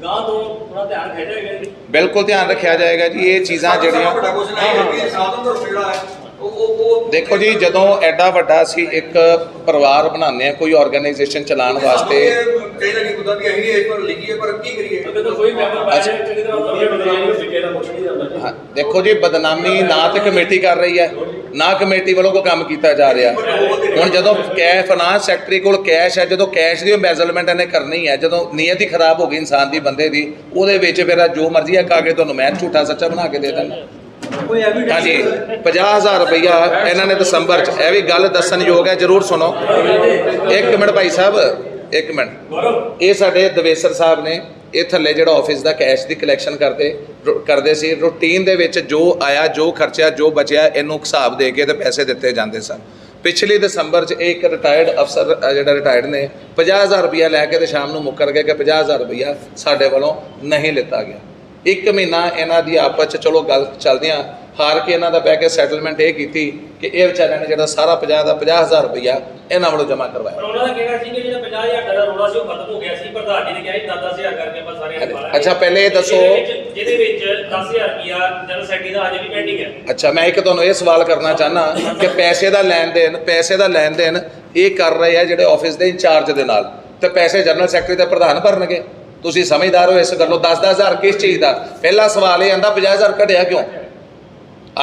S9: ਗਾਂ ਤੋਂ ਥੋੜਾ ਧਿਆਨ ਖਿੱਚਿਆ ਗਿਆ ਜੀ?
S1: ਬਿਲਕੁਲ ਧਿਆਨ ਰੱਖਿਆ ਜਾਏਗਾ ਜੀ ਇਹ ਚੀਜ਼ਾਂ ਜਿਹੜੀਆਂ ਦੇਖੋ ਜੀ, ਜਦੋਂ ਐਡਾ ਵੱਡਾ ਅਸੀਂ ਇੱਕ ਪਰਿਵਾਰ ਬਣਾਉਂਦੇ ਆ ਕੋਈ ਆਰਗੇਨਾਈਜੇਸ਼ਨ ਚਲਾਉਣ ਵਾਸਤੇ।
S6: ਚਾਹੀਦਾ ਨਹੀਂ ਹੁੰਦਾ ਕਿ ਅਸੀਂ ਇਸ ਪਰ ਲਿਖੀਏ ਪਰ ਕੀ ਕਰੀਏ
S9: ਕੋਈ ਮੈਂਬਰ ਪਾਇਆ
S1: ਦੇਖੋ ਜੀ, ਬਦਨਾਮੀ ਨਾ ਤੇ ਕਮੇਟੀ ਕਰ ਰਹੀ ਹੈ, ਨਾ ਕਮੇਟੀ ਵੱਲੋਂ ਕੋਈ ਕੰਮ ਕੀਤਾ ਜਾ ਰਿਹਾ। ਹੁਣ ਜਦੋਂ ਕੈ ਫਾਈਨਾਂਸ ਸੈਕਟਰੀ ਕੋਲ ਕੈਸ਼ ਹੈ, ਜਦੋਂ ਕੈਸ਼ ਦੀ ਐਮਬੈਜ਼ਲਮੈਂਟ ਇਹਨੇ ਕਰਨੀ ਹੈ, ਜਦੋਂ ਨੀਅਤ ਹੀ ਖਰਾਬ ਹੋ ਗਈ ਇਨਸਾਨ ਦੀ, ਬੰਦੇ ਦੀ, ਉਹਦੇ ਵਿੱਚ ਫਿਰ ਜੋ ਮਰਜ਼ੀ ਹੈ ਕਾਗੇ ਤੁਹਾਨੂੰ ਮੈਂ ਝੂਠਾ ਸੱਚਾ ਬਣਾ ਕੇ ਦੇ ਦਿੰਦਾ। ਹਾਂਜੀ 50000 ਰੁਪਇਆ ਇਹਨਾਂ ਨੇ ਦਸੰਬਰ ਚ। ਇਹ ਵੀ ਗੱਲ ਦੱਸਣਯੋਗ ਹੈ ਜਰੂਰ ਸੁਣੋ। ਇੱਕ ਮਿੰਟ ਭਾਈ ਸਾਹਿਬ ਇੱਕ ਮਿੰਟ। ਇਹ ਸਾਡੇ ਦਵੇਸਰ ਸਾਹਿਬ ਨੇ ਇਹ ਥੱਲੇ ਜਿਹੜਾ ਆਫਿਸ ਦਾ ਕੈਸ਼ ਦੀ ਕਲੈਕਸ਼ਨ ਕਰਦੇ ਕਰਦੇ ਸੀ। ਰੂਟੀਨ ਦੇ ਵਿੱਚ ਜੋ ਆਇਆ ਜੋ ਖਰਚਿਆ ਜੋ ਬਚਿਆ ਇਹਨੂੰ ਹਿਸਾਬ ਦੇ ਕੇ ਤੇ ਪੈਸੇ ਦਿੱਤੇ ਜਾਂਦੇ ਸਨ। ਪਿਛਲੇ ਦਸੰਬਰ 'ਚ ਇੱਕ ਰਿਟਾਇਰਡ ਅਫਸਰ ਜਿਹੜਾ ਰਿਟਾਇਰਡ ਨੇ 50000 ਰੁਪਇਆ ਲੈ ਕੇ ਤੇ ਸ਼ਾਮ ਨੂੰ ਮੁੱਕਰ ਗਏ ਕਿ 50000 ਰੁਪਇਆ ਸਾਡੇ ਵੱਲੋਂ ਨਹੀਂ ਲਿੱਤਾ ਗਿਆ। ਇੱਕ ਮਹੀਨਾ ਇਹਨਾਂ ਦੀ ਆਪਸ 'ਚ ਚਲੋ ਗੱਲ ਚੱਲਦਿਆਂ ਹਾਰ ਕੇ ਇਹਨਾਂ ਦਾ ਬਹਿ ਕੇ ਸੈਟਲਮੈਂਟ ਇਹ ਕੀਤੀ ਕਿ ਇਹ ਵਿਚਾਰਿਆਂ ਨੇ ਜਿਹੜਾ ਸਾਰਾ 50 ਦਾ 50000 ਰੁਪਇਆ ਇਹਨਾਂ ਵੱਲੋਂ ਜਮ੍ਹਾਂ ਕਰਵਾਇਆ
S2: ਪਰ ਉਹਨਾਂ ਦਾ ਕਹਿਣਾ ਸੀ ਕਿ ਜਿਹੜਾ 50000 ਦਾ ਰੋਲਾ ਸੀ ਉਹ ਖਤਮ ਹੋ ਗਿਆ ਸੀ ਪ੍ਰਧਾਨ ਜੀ ਨੇ ਕਿਹਾ ਸੀ 10-10000 ਕਰਕੇ ਆਪਾਂ ਸਾਰੇ। ਨਿਕਾਲਾਂਗੇ।
S1: ਅੱਛਾ, ਪਹਿਲੇ ਇਹ ਦੱਸੋ-
S2: ਜਿਹਦੇ ਵਿੱਚ- ਜਿਹਦੇ ਵਿੱਚ 10000 ਰੁਪਿਆ ਜਨਰਲ ਸੈਕਟਰੀ ਦਾ ਅਜੇ ਵੀ ਪੈਂਡਿੰਗ ਹੈ
S1: ਅੱਛਾ ਮੈਂ ਇੱਕ ਤੁਹਾਨੂੰ ਇਹ ਸਵਾਲ ਕਰਨਾ ਚਾਹਨਾ ਕਿ ਪੈਸੇ ਦਾ ਲੈਣ ਦੇਣ ਪੈਸੇ ਦਾ ਲੈਣ ਦੇਣ ਇਹ ਕਰ ਰਹੇ ਆ ਜਿਹੜੇ ਆਫਿਸ ਦੇ ਇੰਚਾਰਜ ਦੇ ਨਾਲ ਤੇ ਪੈਸੇ ਜਨਰਲ ਸੈਕਟਰੀ ਤੇ ਪ੍ਰਧਾਨ ਭਰਨਗੇ ਤੁਸੀਂ ਸਮਝਦਾਰ ਹੋ ਇਸ ਗੱਲੋਂ 10-10000 ਕਿਸ ਚੀਜ਼ ਦਾ? ਪਹਿਲਾ ਸਵਾਲ ਇਹ ਆਂਦਾ 50000 ਘਟਿਆ ਕਿਉਂ?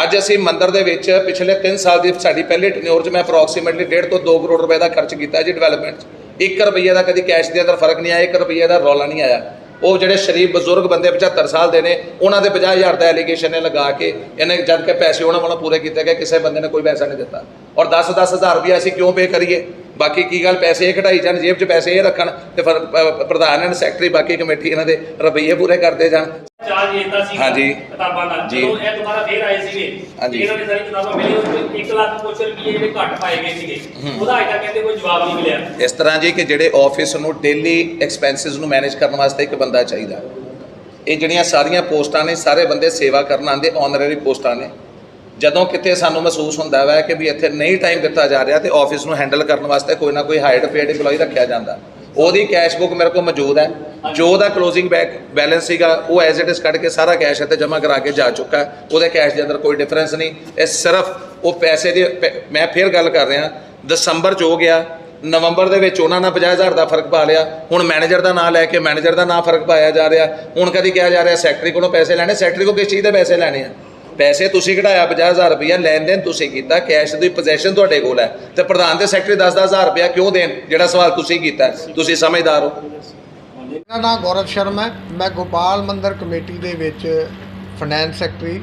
S1: ਅੱਜ ਅਸੀਂ ਮੰਦਰ ਦੇ ਵਿੱਚ ਪਿਛਲੇ 3 ਸਾਲ ਦੀ ਸਾਡੀ ਪਹਿਲੇ ਟੈਨਿਓਰ 'ਚ ਮੈਂ ਅਪਰੋਕਸੀਮੇਟਲੀ 1.5 ਤੋਂ 2 ਕਰੋੜ ਰੁਪਏ ਦਾ ਖਰਚ ਕੀਤਾ ਜੀ ਡਿਵੈਲਪਮੈਂਟ 'ਚ। 1 ਰੁਪਈਏ ਦਾ ਕਦੀ ਕੈਸ਼ ਦੇ ਅੰਦਰ ਫ਼ਰਕ ਨਹੀਂ ਆਇਆ 1 ਰੁਪਈਏ ਦਾ ਰੌਲਾ ਨਹੀਂ ਆਇਆ। ਉਹ ਜਿਹੜੇ ਸ਼ਰੀਫ ਬਜ਼ੁਰਗ ਬੰਦੇ 75 ਸਾਲ ਦੇ ਨੇ, ਉਹਨਾਂ ਦੇ 50000 ਦਾ ਐਲੀਗੇਸ਼ਨ ਨੇ ਲਗਾ ਕੇ ਇਹਨੇ ਜਦ ਕਿ ਪੈਸੇ ਉਹਨਾਂ ਵੱਲੋਂ ਪੂਰੇ ਕੀਤੇ ਗਏ, ਕਿਸੇ ਬੰਦੇ ਨੇ ਕੋਈ ਪੈਸਾ ਨਹੀਂ ਦਿੱਤਾ। ਔਰ 10 10 ਹਜ਼ਾਰ ਰੁਪਇਆ ਅਸੀਂ ਕਿਉਂ ਪੇ ਕਰੀਏ? ਬਾਕੀ ਕੀ ਗੱਲ ਪੈਸੇ ਇਹ ਕਢਾਈ ਜਾਣ ਜੇਬ 'ਚ ਪੈਸੇ ਇਹ ਰੱਖਣ ਤੇ ਫਿਰ ਪ- ਪ੍ਰਧਾਨ ਐਂਡ ਸੈਕਟਰੀ ਬਾਕੀ ਕਮੇਟੀ ਇਹਨਾਂ ਦੇ ਰਵੱਈਏ ਪੂਰੇ ਕਰਦੇ ਜਾਣ।
S2: ਚਾਰਜ ਦਿੱਤਾ ਸੀ
S1: ਹਾਂਜੀ।
S2: ਕਿਤਾਬਾਂ ਦਾ।
S1: ਜੀ।
S2: ਜਦੋਂ ਇਹ ਦੁਬਾਰਾ ਫੇਰ ਆਏ ਸੀਗੇ।
S1: ਹਾਂਜੀ।
S2: ਤੇ ਇਹਨਾਂ ਨੇ ਸਾਰੀ ਕਿਤਾਬਾਂ ਮਿਲੀ 1 ਲੱਖ ਕੁਛ ਰੁਪਏ ਜਿਹੜੇ ਘੱਟ ਪਾਏ ਗਏ ਸੀਗੇ। ਉਹਦਾ ਅਜੇ ਤੱਕ ਕਹਿੰਦੇ ਕੋਈ ਜਵਾਬ ਨਹੀਂ ਮਿਲਿਆ।
S1: ਇਸ ਤਰ੍ਹਾਂ ਜੀ ਕਿ ਜਿਹੜੇ ਆਫਿਸ ਨੂੰ ਡੇਲੀ ਐਕਸਪੈਂਸਸ ਨੂੰ ਮੈਨੇਜ ਕਰਨ ਵਾਸਤੇ ਇੱਕ ਬੰਦਾ ਚਾਹੀਦਾ। ਇਹ ਜਿਹੜੀਆਂ ਸਾਰੀਆਂ ਪੋਸਟਾਂ ਨੇ ਸਾਰੇ ਬੰਦੇ ਸੇਵਾ ਕਰਨ ਆਉਂਦੇ ਆਨਰਰੀ ਪੋਸਟਾਂ ਨੇ। ਜਦੋਂ ਕਿਤੇ ਸਾਨੂੰ ਮਹਿਸੂਸ ਹੁੰਦਾ ਵਾ ਕਿ ਵੀ ਇੱਥੇ ਨਹੀਂ ਟਾਈਮ ਦਿੱਤਾ ਜਾ ਰਿਹਾ ਤੇ ਆਫਿਸ ਨੂੰ ਹੈਂਡਲ ਕਰਨ ਵਾਸਤੇ ਕੋਈ ਨਾ ਕੋਈ ਹਾਇਰਡ ਪੇਡ EMPLOYE ਰੱਖਿਆ ਜਾਂਦਾ। ਉਹਦੀ ਕੈਸ਼ ਬੁੱਕ ਮੇਰੇ ਕੋਲ ਮੌਜੂਦ ਹੈ। ਜੋ ਉਹਦਾ ਕਲੋਜ਼ਿੰਗ ਬੈਕ ਬੈਲੈਂਸ ਸੀਗਾ, ਉਹ ਐਜ਼ ਇਟ ਇਜ਼ ਕੱਢ ਕੇ ਸਾਰਾ ਕੈਸ਼ ਇੱਥੇ ਜਮ੍ਹਾਂ ਕਰਾ ਕੇ ਜਾ ਚੁੱਕਾ ਉਹਦੇ ਕੈਸ਼ ਦੇ ਅੰਦਰ ਕੋਈ ਡਿਫਰੈਂਸ ਨਹੀਂ। ਇਹ ਸਿਰਫ ਉਹ ਪੈਸੇ ਦੀ ਪੈ- ਮੈਂ ਫਿਰ ਗੱਲ ਕਰ ਰਿਹਾ, ਦਸੰਬਰ ਚ ਹੋ ਗਿਆ। ਨਵੰਬਰ ਦੇ ਵਿੱਚ ਉਹਨਾਂ ਨਾਲ 50000 ਦਾ ਫ਼ਰਕ ਪਾ ਲਿਆ। ਹੁਣ ਮੈਨੇਜਰ ਦਾ ਨਾਂ ਲੈ ਕੇ ਮੈਨੇਜਰ ਦਾ ਨਾਂ ਫ਼ਰਕ ਪਾਇਆ ਜਾ ਰਿਹਾ। ਹੁਣ ਕਦੀ ਕਿਹਾ ਜਾ ਰਿਹਾ ਸੈਕਟਰੀ ਕੋਲੋਂ ਪੈਸੇ ਲੈਣੇ। ਸੈਕਟਰੀ ਕੋਲ ਕਿਸ ਚੀਜ਼ ਦੇ ਪੈਸੇ ਲੈਣੇ ਆ? ਪੈਸੇ ਤੁਸੀਂ ਕਢਾਇਆ 50000 ਰੁਪਇਆ ਲੈਣ ਦੇਣ ਤੁਸੀਂ ਕੀਤਾ ਕੈਸ਼ ਦੀ ਪੋਜੀਸ਼ਨ ਤੁਹਾਡੇ ਕੋਲ ਹੈ। ਤੇ ਪ੍ਰਧਾਨ ਦੇ ਸੈਕਟਰੀ 10-10000 ਰੁਪਇਆ ਕਿਉਂ ਦੇਣ? ਜਿਹੜਾ ਸਵਾਲ ਤੁਸੀਂ ਕੀਤਾ ਤੁਸੀਂ ਸਮਝਦਾਰ ਹੋ।
S10: ਮੇਰਾ ਨਾਮ ਗੌਰਵ ਸ਼ਰਮਾ ਹੈ। ਮੈਂ ਗੋਪਾਲ ਮੰਦਰ ਕਮੇਟੀ ਦੇ ਵਿੱਚ ਫਾਈਨੈਂਸ ਸੈਕਟਰੀ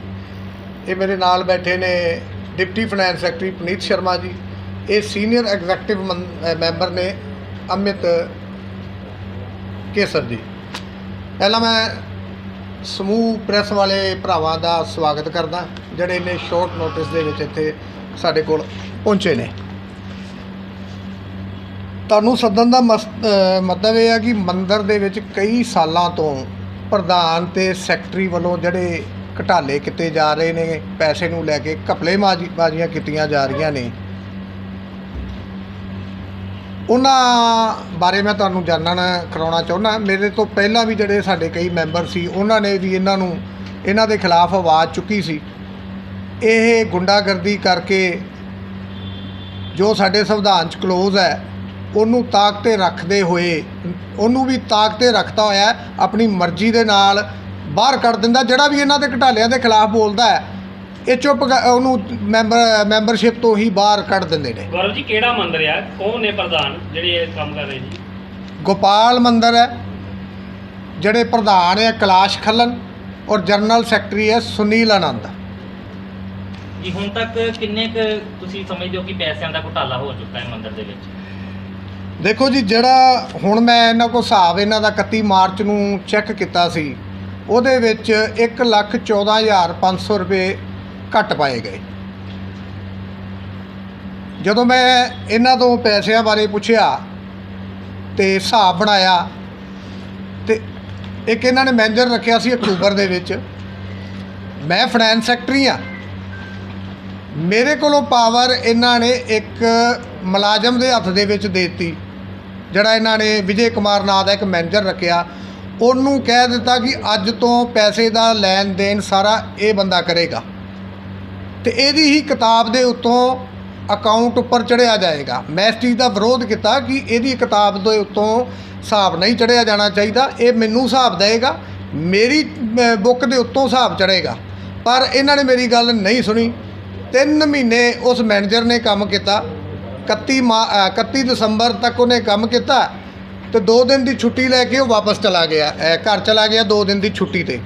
S10: ਇਹ ਮੇਰੇ ਨਾਲ ਬੈਠੇ ਨੇ deputy finance secretary Puneet Sharma ji. ਇਹ ਸੀਨੀਅਰ ਐਗਜ਼ੈਕਟਿਵ ਮੈਂਬਰ ਨੇ ਅਮਿਤ ਕੇਸਰ ਜੀ। ਪਹਿਲਾਂ ਮੈਂ ਸਮੂਹ ਪ੍ਰੈਸ ਵਾਲੇ ਭਰਾਵਾਂ ਦਾ ਸਵਾਗਤ ਕਰਦਾ, ਜਿਹੜੇ ਨੇ ਸ਼ਾਰਟ ਨੋਟਿਸ ਦੇ ਵਿੱਚ ਇੱਥੇ ਸਾਡੇ ਕੋਲ ਪਹੁੰਚੇ ਨੇ। ਤੁਹਾਨੂੰ ਸੱਦਣ ਦਾ ਮਸ- ਅਹ, ਮਤਲਬ ਇਹ ਹੈ ਕਿ ਮੰਦਰ ਦੇ ਵਿੱਚ ਕਈ ਸਾਲਾਂ ਤੋਂ ਪ੍ਰਧਾਨ ਤੇ ਸੈਕਟਰੀ ਵੱਲੋਂ ਜਿਹੜੇ ਘਟਾਲੇ ਕੀਤੇ ਜਾ ਰਹੇ ਨੇ, ਪੈਸੇ ਨੂੰ ਲੈ ਕੇ ਘਪਲੇ ਮਾਜੀ- ਬਾਜ਼ੀਆਂ ਕੀਤੀਆਂ ਜਾ ਰਹੀਆਂ ਨੇ। ਉਹਨਾਂ ਬਾਰੇ ਮੈਂ ਤੁਹਾਨੂੰ ਜਾਣਨ ਕਰਾਉਣਾ ਚਾਹੁੰਦਾ। ਮੇਰੇ ਤੋਂ ਪਹਿਲਾਂ ਵੀ ਜਿਹੜੇ ਸਾਡੇ ਕਈ ਮੈਂਬਰ ਸੀ, ਉਹਨਾਂ ਨੇ ਵੀ ਇਹਨਾਂ ਨੂੰ, ਇਹਨਾਂ ਦੇ ਖਿਲਾਫ ਆਵਾਜ਼ ਚੁੱਕੀ ਸੀ। ਇਹ ਗੁੰਡਾਗਰਦੀ ਕਰਕੇ ਜੋ ਸਾਡੇ ਸੰਵਿਧਾਨ 'ਚ ਕਲੋਜ਼ ਹੈ, ਉਹਨੂੰ ਤਾਕ ਤੇ ਰੱਖਦੇ ਹੋਏ, ਉਹਨੂੰ ਵੀ ਤਾਕ ਤੇ ਰੱਖਦਾ ਹੋਇਆ ਆਪਣੀ ਮਰਜ਼ੀ ਦੇ ਨਾਲ ਬਾਹਰ ਕੱਢ ਦਿੰਦਾ, ਜਿਹੜਾ ਵੀ ਇਹਨਾਂ ਦੇ ਘਟਾਲਿਆਂ ਦੇ ਖਿਲਾਫ ਬੋਲਦਾ ਹੈ। ਇਹ ਚੁੱਪ ਕ- ਉਹਨੂੰ ਮੈਂਬਰ ਮੈਂਬਰਸ਼ਿਪ ਤੋਂ ਹੀ ਬਾਹਰ ਕੱਢ ਦਿੰਦੇ ਨੇ।
S2: ਗੌਰਵ ਜੀ ਕਿਹੜਾ ਮੰਦਿਰ ਆ? ਕੌਣ ਨੇ ਪ੍ਰਧਾਨ ਜਿਹੜੇ ਇਹ ਕੰਮ ਕਰ ਰਹੇ ਜੀ?
S10: ਗੋਪਾਲ ਮੰਦਰ ਹੈ ਜਿਹੜੇ ਪ੍ਰਧਾਨ ਹੈ ਕੈਲਾਸ਼ ਖੱਲਨ ਔਰ ਜਨਰਲ ਸੈਕਟਰੀ ਹੈ ਸੁਨੀਲ ਆਨੰਦ।
S11: ਜੀ ਹੁਣ ਤੱਕ ਕਿੰਨੇ ਕੁ ਤੁਸੀਂ ਸਮਝਦੇ ਹੋ ਕਿ ਪੈਸਿਆਂ ਦਾ ਘੁਟਾਲਾ ਹੋ ਚੁੱਕਾ ਹੈ ਮੰਦਿਰ ਦੇ ਵਿੱਚ?
S10: ਦੇਖੋ ਜੀ ਜਿਹੜਾ ਹੁਣ ਮੈਂ ਇਹਨਾਂ ਕੋਲ ਹਿਸਾਬ ਇਹਨਾਂ ਦਾ 31 ਮਾਰਚ ਨੂੰ ਚੈੱਕ ਕੀਤਾ ਸੀ ਉਹਦੇ ਵਿੱਚ 114500 ਰੁਪਏ ਘੱਟ ਪਾਏ ਗਏ। ਜਦੋਂ ਮੈਂ ਇਹਨਾਂ ਤੋਂ ਪੈਸਿਆਂ ਬਾਰੇ ਪੁੱਛਿਆ ਤੇ ਹਿਸਾਬ ਬਣਾਇਆ ਤੇ ਇੱਕ ਇਹਨਾਂ ਨੇ ਮੈਨੇਜਰ ਰੱਖਿਆ ਸੀ ਅਕਤੂਬਰ ਦੇ ਵਿੱਚ, ਮੈਂ ਫਾਈਨੈਂਸ ਸੈਕਟਰੀ ਆ ਮੇਰੇ ਕੋਲੋਂ ਪਾਵਰ ਇਹਨਾਂ ਨੇ ਇੱਕ ਮੁਲਾਜ਼ਮ ਦੇ ਹੱਥ ਦੇ ਵਿੱਚ ਦੇ ਦਿੱਤੀ, ਜਿਹੜਾ ਇਹਨਾਂ ਨੇ ਵਿਜੇ ਕੁਮਾਰ ਨਾਂ ਦਾ ਇੱਕ ਮੈਨੇਜਰ ਰੱਖਿਆ। ਉਹਨੂੰ ਕਹਿ ਦਿੱਤਾ ਕਿ ਅੱਜ ਤੋਂ ਪੈਸੇ ਦਾ ਲੈਣ ਦੇਣ ਸਾਰਾ ਇਹ ਬੰਦਾ ਕਰੇਗਾ। ਤੇ ਇਹਦੀ ਹੀ ਕਿਤਾਬ ਦੇ ਉੱਤੋਂ ਅਕਾਊਂਟ ਉੱਪਰ ਚੜਿਆ ਜਾਏਗਾ। ਮੈਂ ਇਸ ਚੀਜ਼ ਦਾ ਵਿਰੋਧ ਕੀਤਾ ਕਿ ਇਹਦੀ ਕਿਤਾਬ ਦੇ ਉੱਤੋਂ ਹਿਸਾਬ ਨਹੀਂ ਚੜਿਆ ਜਾਣਾ ਚਾਹੀਦਾ। ਇਹ ਮੈਨੂੰ ਹਿਸਾਬ ਦੇਗਾ ਮੇਰੀ ਬੁੱਕ ਦੇ ਉੱਤੋਂ ਹਿਸਾਬ ਚੜੇਗਾ ਪਰ ਇਹਨਾਂ ਨੇ ਮੇਰੀ ਗੱਲ ਨਹੀਂ ਸੁਣੀ। ਤਿੰਨ ਮਹੀਨੇ ਉਸ ਮੈਨੇਜਰ ਨੇ ਕੰਮ ਕੀਤਾ। 31 ਮਾ ਅਹ, 31 ਦਸੰਬਰ ਤੱਕ ਉਹਨੇ ਕੰਮ ਕੀਤਾ ਤੇ 2 ਦਿਨ ਦੀ ਛੁੱਟੀ ਲੈ ਕੇ ਉਹ ਵਾਪਸ ਚਲਾ ਗਿਆ। ਘਰ ਚਲਾ ਗਿਆ 2 ਦਿਨ ਦੀ ਛੁੱਟੀ ਤੇ।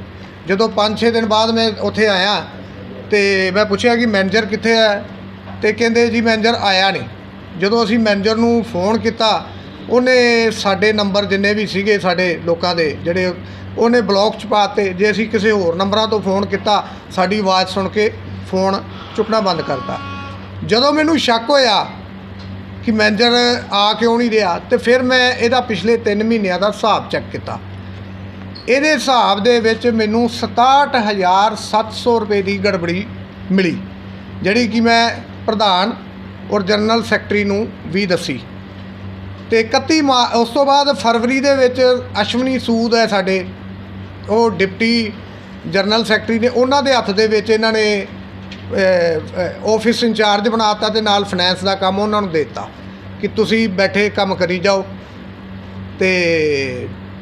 S10: ਜਦੋਂ 5-6 ਦਿਨ ਬਾਅਦ ਮੈਂ ਉੱਥੇ ਆਇਆ ਤੇ ਮੈਂ ਪੁੱਛਿਆ ਕਿ ਮੈਨੇਜਰ ਕਿੱਥੇ ਹੈ? ਤੇ ਕਹਿੰਦੇ ਜੀ ਮੈਨੇਜਰ ਆਇਆ ਨਹੀਂ। ਜਦੋਂ ਅਸੀਂ ਮੈਨੇਜਰ ਨੂੰ ਫੋਨ ਕੀਤਾ, ਉਹਨੇ ਸਾਡੇ ਨੰਬਰ ਜਿੰਨੇ ਵੀ ਸੀਗੇ ਸਾਡੇ ਲੋਕਾਂ ਦੇ, ਜਿਹੜੇ ਉਹਨੇ ਬਲੌਕ ਚ ਪਾਤੇ, ਜੇ ਅਸੀਂ ਕਿਸੇ ਹੋਰ ਨੰਬਰਾਂ ਤੋਂ ਫੋਨ ਕੀਤਾ, ਸਾਡੀ ਆਵਾਜ਼ ਸੁਣ ਕੇ ਫੋਨ ਚੁੱਕਣਾ ਬੰਦ ਕਰਤਾ। ਜਦੋਂ ਮੈਨੂੰ ਸ਼ੱਕ ਹੋਇਆ ਕਿ ਮੈਨੇਜਰ ਆ ਕਿਉਂ ਨਹੀਂ ਰਿਹਾ, ਤੇ ਫਿਰ ਮੈਂ ਇਹਦਾ ਪਿਛਲੇ 3 ਮਹੀਨਿਆਂ ਦਾ ਹਿਸਾਬ ਚੈੱਕ ਕੀਤਾ। ਇਹਦੇ ਹਿਸਾਬ ਦੇ ਵਿੱਚ ਮੈਨੂੰ 67700 ਰੁਪਏ ਦੀ ਗੜਬੜੀ ਮਿਲੀ, ਜਿਹੜੀ ਕਿ ਮੈਂ ਪ੍ਰਧਾਨ ਔਰ ਜਨਰਲ ਸੈਕਟਰੀ ਨੂੰ ਵੀ ਦੱਸੀ। ਤੇ 31 ਮਾ, ਉਸ ਤੋਂ ਬਾਅਦ ਫਰਵਰੀ ਦੇ ਵਿੱਚ ਅਸ਼ਵਨੀ ਸੂਦ ਹੈ ਸਾਡੇ, ਉਹ ਡਿਪਟੀ ਜਨਰਲ ਸੈਕਟਰੀ ਨੇ, ਉਹਨਾਂ ਦੇ ਹੱਥ ਦੇ ਵਿੱਚ ਇਹਨਾਂ ਨੇ ਆਫਿਸ ਇੰਚਾਰਜ ਬਣਾਤਾ ਤੇ ਨਾਲ ਫਾਈਨੈਂਸ ਦਾ ਕੰਮ ਉਹਨਾਂ ਨੂੰ ਦੇ ਦਿੱਤਾ ਕਿ ਤੁਸੀਂ ਬੈਠੇ ਕੰਮ ਕਰੀ ਜਾਓ। ਤੇ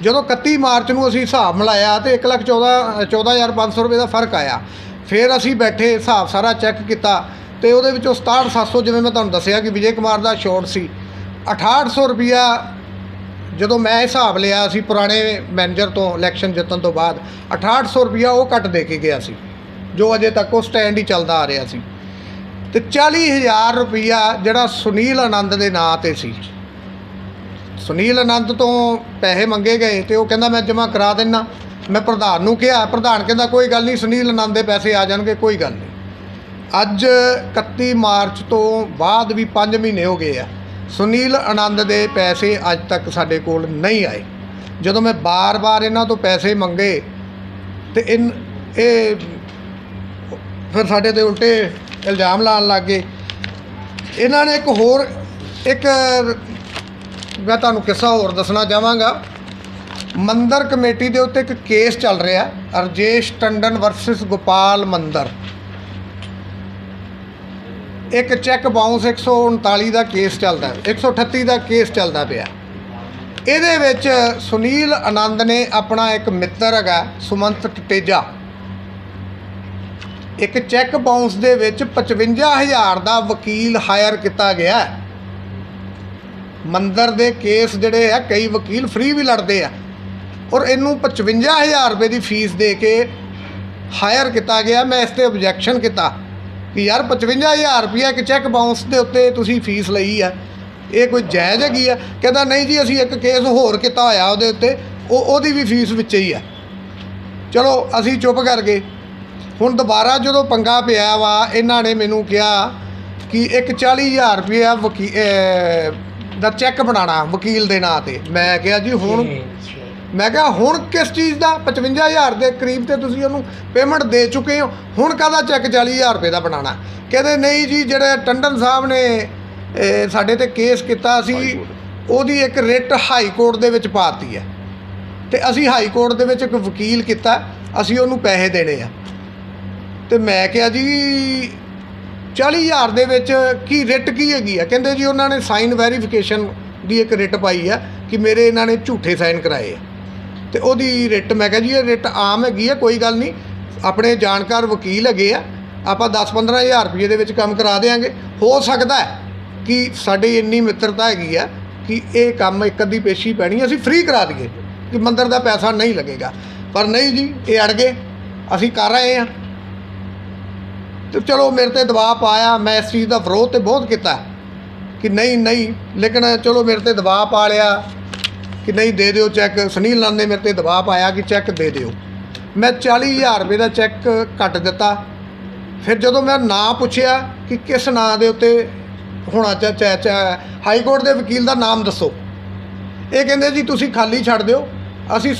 S10: ਜਦੋਂ 31 ਮਾਰਚ ਨੂੰ ਅਸੀਂ ਹਿਸਾਬ ਮਿਲਾਇਆ ਤੇ 1,14 14500 ਰੁਪਏ ਦਾ ਫ਼ਰਕ ਆਇਆ ਫਿਰ ਅਸੀਂ ਬੈਠੇ ਹਿਸਾਬ ਸਾਰਾ ਚੈੱਕ ਕੀਤਾ ਤੇ ਉਹਦੇ ਵਿੱਚੋਂ 67700 ਜਿਵੇਂ ਮੈਂ ਤੁਹਾਨੂੰ ਦੱਸਿਆ ਕਿ ਵਿਜੇ ਕੁਮਾਰ ਦਾ ਸ਼ਾਰਟ ਸੀ 6800 ਰੁਪਿਆ ਜਦੋਂ ਮੈਂ ਹਿਸਾਬ ਲਿਆ ਸੀ ਪੁਰਾਣੇ ਮੈਨੇਜਰ ਤੋਂ ਇਲੈਕਸ਼ਨ ਜਿੱਤਣ ਤੋਂ ਬਾਅਦ 6800 ਰੁਪਇਆ ਉਹ ਕੱਟ ਦੇ ਕੇ ਗਿਆ ਸੀ ਜੋ ਅਜੇ ਤੱਕ ਉਹ ਸਟੈਂਡ ਹੀ ਚੱਲਦਾ ਆ ਰਿਹਾ ਸੀ। ਤੇ 40000 ਰੁਪਇਆ ਜਿਹੜਾ ਸੁਨੀਲ ਆਨੰਦ ਦੇ ਨਾਂ ਤੇ ਸੀ ਸੁਨੀਲ ਆਨੰਦ ਤੋਂ ਪੈਸੇ ਮੰਗੇ ਗਏ ਤੇ ਉਹ ਕਹਿੰਦਾ ਮੈਂ ਜਮ੍ਹਾਂ ਕਰਾ ਦਿੰਨਾ। ਮੈਂ ਪ੍ਰਧਾਨ ਨੂੰ ਕਿਹਾ, ਪ੍ਰਧਾਨ ਕਹਿੰਦਾ ਕੋਈ ਗੱਲ ਨਹੀਂ, ਸੁਨੀਲ ਆਨੰਦ ਦੇ ਪੈਸੇ ਆ ਜਾਣਗੇ, ਕੋਈ ਗੱਲ ਨਹੀਂ। ਅੱਜ 31 ਮਾਰਚ ਤੋਂ ਬਾਅਦ ਵੀ 5 ਮਹੀਨੇ ਹੋ ਗਏ ਆ। ਸੁਨੀਲ ਆਨੰਦ ਦੇ ਪੈਸੇ ਅੱਜ ਤੱਕ ਸਾਡੇ ਕੋਲ ਨਹੀਂ ਆਏ। ਜਦੋਂ ਮੈਂ ਬਾਰ-ਬਾਰ ਇਹਨਾਂ ਤੋਂ ਪੈਸੇ ਮੰਗੇ ਤੇ ਇਨ, ਇਹ ਫਿਰ ਸਾਡੇ ਤੇ ਉਲਟੇ ਇਲਜ਼ਾਮ ਲਾਉਣ ਲੱਗ ਗਏ। ਇਹਨਾਂ ਨੇ ਇੱਕ ਹੋਰ, ਇੱਕ ਮੈਂ ਤੁਹਾਨੂੰ ਕਿੱਸਾ ਹੋਰ ਦੱਸਣਾ ਚਾਹਾਂਗਾ। ਮੰਦਰ ਕਮੇਟੀ ਦੇ ਉੱਤੇ ਇੱਕ ਕੇਸ ਚੱਲ ਰਿਹਾ ਅਰਜੇਸ਼ ਟੰਡਨ ਵਰਸਸ ਗੋਪਾਲ ਮੰਦਰ। ਇੱਕ ਚੈੱਕ ਬਾਉਂਸ 139 ਦਾ ਕੇਸ ਚੱਲਦਾ ਹੈ, 138 ਦਾ ਕੇਸ ਚੱਲਦਾ ਪਿਆ। ਇਹਦੇ ਵਿੱਚ ਸੁਨੀਲ ਆਨੰਦ ਨੇ ਆਪਣਾ ਇੱਕ ਮਿੱਤਰ ਹੈਗਾ ਸੁਮੰਤ ਟਟੇਜਾ ਇੱਕ ਚੈੱਕ ਬਾਉਂਸ ਦੇ ਵਿੱਚ 55000 ਦਾ ਵਕੀਲ ਹਾਇਰ ਕੀਤਾ ਗਿਆ। ਮੰਦਰ ਦੇ ਕੇਸ ਜਿਹੜੇ ਆ, ਕਈ ਵਕੀਲ ਫ੍ਰੀ ਵੀ ਲੜਦੇ ਆ। ਔਰ ਇਹਨੂੰ 55000 ਰੁਪਏ ਦੀ ਫੀਸ ਦੇ ਕੇ ਹਾਇਰ ਕੀਤਾ ਗਿਆ। ਮੈਂ ਇਸ ਤੇ ਆਬਜੈਕਸ਼ਨ ਕੀਤਾ ਕਿ ਯਾਰ 55000 ਰੁਪਏ ਇੱਕ ਚੈੱਕ ਬਾਉਂਸ ਦੇ ਉੱਤੇ ਤੁਸੀਂ ਫੀਸ ਲਈ ਆ। ਇਹ ਕੋਈ ਜਾਇਜ਼ ਹੈਗੀ ਆ? ਕਹਿੰਦਾ, ਨਹੀਂ ਜੀ, ਅਸੀਂ ਇੱਕ ਕੇਸ ਹੋਰ ਕੀਤਾ ਹੋਇਆ ਉਹਦੇ ਉੱਤੇ। ਉਹ ਉਹਦੀ ਵੀ ਫੀਸ ਵਿੱਚ ਹੀ ਆ। ਚਲੋ, ਅਸੀਂ ਚੁੱਪ ਕਰ ਗਏ। ਹੁਣ ਦੁਬਾਰਾ ਜਦੋਂ ਪੰਗਾ ਪਿਆ ਵਾ, ਇਹਨਾਂ ਨੇ ਮੈਨੂੰ ਕਿਹਾ ਕਿ ਇੱਕ 40000 ਰੁਪਏ ਵਕੀ ਦਾ ਚੈੱਕ ਬਣਾਉਣਾ ਵਕੀਲ ਦੇ ਨਾਂ ਤੇ। ਮੈਂ ਕਿਹਾ ਜੀ ਹੁਣ ਮੈਂ ਕਿਹਾ ਹੁਣ ਕਿਸ ਚੀਜ਼ ਦਾ? 55000 ਦੇ ਕਰੀਬ ਤੇ ਤੁਸੀਂ ਉਹਨੂੰ ਪੇਮੈਂਟ ਦੇ ਚੁੱਕੇ ਹੋ। ਹੁਣ ਕਾਹਦਾ ਚੈੱਕ 40000 ਰੁਪਏ ਦਾ ਬਣਾਉਣਾ? ਕਹਿੰਦੇ ਨਹੀਂ ਜੀ ਜਿਹੜੇ ਟੰਡਨ ਸਾਹਿਬ ਨੇ ਸਾਡੇ ਤੇ ਕੇਸ ਕੀਤਾ ਸੀ ਉਹਦੀ ਇੱਕ ਰਿਟ ਹਾਈ ਕੋਰਟ ਦੇ ਵਿੱਚ ਪਾਤੀ ਹੈ। ਤੇ ਅਸੀਂ ਹਾਈ ਕੋਰਟ ਦੇ ਵਿੱਚ ਇੱਕ ਵਕੀਲ ਕੀਤਾ ਅਸੀਂ ਉਹਨੂੰ ਪੈਸੇ ਦੇਣੇ ਆ। ਤੇ ਮੈਂ ਕਿਹਾ ਜੀ 40000 ਦੇ ਵਿੱਚ ਕੀ ਰਿਟ ਕੀ ਹੈਗੀ ਆ? ਕਹਿੰਦੇ ਜੀ ਉਹਨਾਂ ਨੇ ਸਾਈਨ ਵੈਰੀਫਿਕੇਸ਼ਨ ਦੀ ਇੱਕ ਰਿਟ ਪਾਈ ਆ ਕਿ ਮੇਰੇ ਇਹਨਾਂ ਨੇ ਝੂਠੇ ਸਾਈਨ ਕਰਾਏ ਆ। ਤੇ ਉਹਦੀ ਰਿਟ, ਮੈਂ ਕਿਹਾ ਜੀ ਇਹ ਰਿਟ ਆਮ ਹੈਗੀ ਆ, ਕੋਈ ਗੱਲ ਨਹੀਂ। ਆਪਣੇ ਜਾਣਕਾਰ ਵਕੀਲ ਹੈਗੇ ਆ, ਆਪਾਂ 10-15000 ਰੁਪਏ ਦੇ ਵਿੱਚ ਕੰਮ ਕਰਾ ਦੇਾਂਗੇ ਹੋ ਸਕਦਾ ਹੈ ਕਿ ਸਾਡੀ ਇੰਨੀ ਮਿੱਤਰਤਾ ਹੈਗੀ ਆ ਕਿ ਇਹ ਕੰਮ ਇੱਕ ਅੱਧੀ ਪੇਸ਼ੀ ਪੈਣੀ, ਅਸੀਂ ਫ੍ਰੀ ਕਰਾ ਦਈਏ। ਕਿ ਮੰਦਰ ਦਾ ਪੈਸਾ ਨਹੀਂ ਲੱਗੇਗਾ। ਪਰ ਨਹੀਂ ਜੀ, ਇਹ ਅੜ ਗਏ। ਅਸੀਂ ਕਰ ਰਹੇ ਹਾਂ ਤੇ ਚਲੋ ਮੇਰੇ ਤੇ ਦਬਾਅ ਪਾਇਆ, ਮੈਂ ਇਸ ਚੀਜ਼ ਦਾ ਵਿਰੋਧ ਤੇ ਬਹੁਤ ਕੀਤਾ। ਕਿ ਨਹੀਂ ਨਹੀਂ, ਲੇਕਿਨ ਚਲੋ ਮੇਰੇ ਤੇ ਦਬਾਅ ਪਾ ਲਿਆ। ਕਿ ਨਹੀਂ, ਦੇ ਦਿਓ ਚੈੱਕ। ਸੁਨੀਲ ਨੰਦ ਨੇ ਮੇਰੇ ਤੇ ਦਬਾਅ ਪਾਇਆ ਕਿ ਚੈੱਕ ਦੇ ਦਿਓ। ਮੈਂ 40000 ਰੁਪਏ ਦਾ ਚੈੱਕ ਕੱਟ ਦਿੱਤਾ। ਫਿਰ ਜਦੋਂ ਮੈਂ ਨਾਂ ਪੁੱਛਿਆ ਕਿ ਕਿਸ ਨਾਂ ਦੇ ਉੱਤੇ ਹੋਣਾ ਚਾ ਚਾ, ਹਾਈ ਕੋਰਟ ਦੇ ਵਕੀਲ ਦਾ ਨਾਮ ਦੱਸੋ। ਇਹ ਕਹਿੰਦੇ ਜੀ, ਤੁਸੀਂ ਖਾਲੀ ਛੱਡ ਦਿਓ। ਅਸੀਂ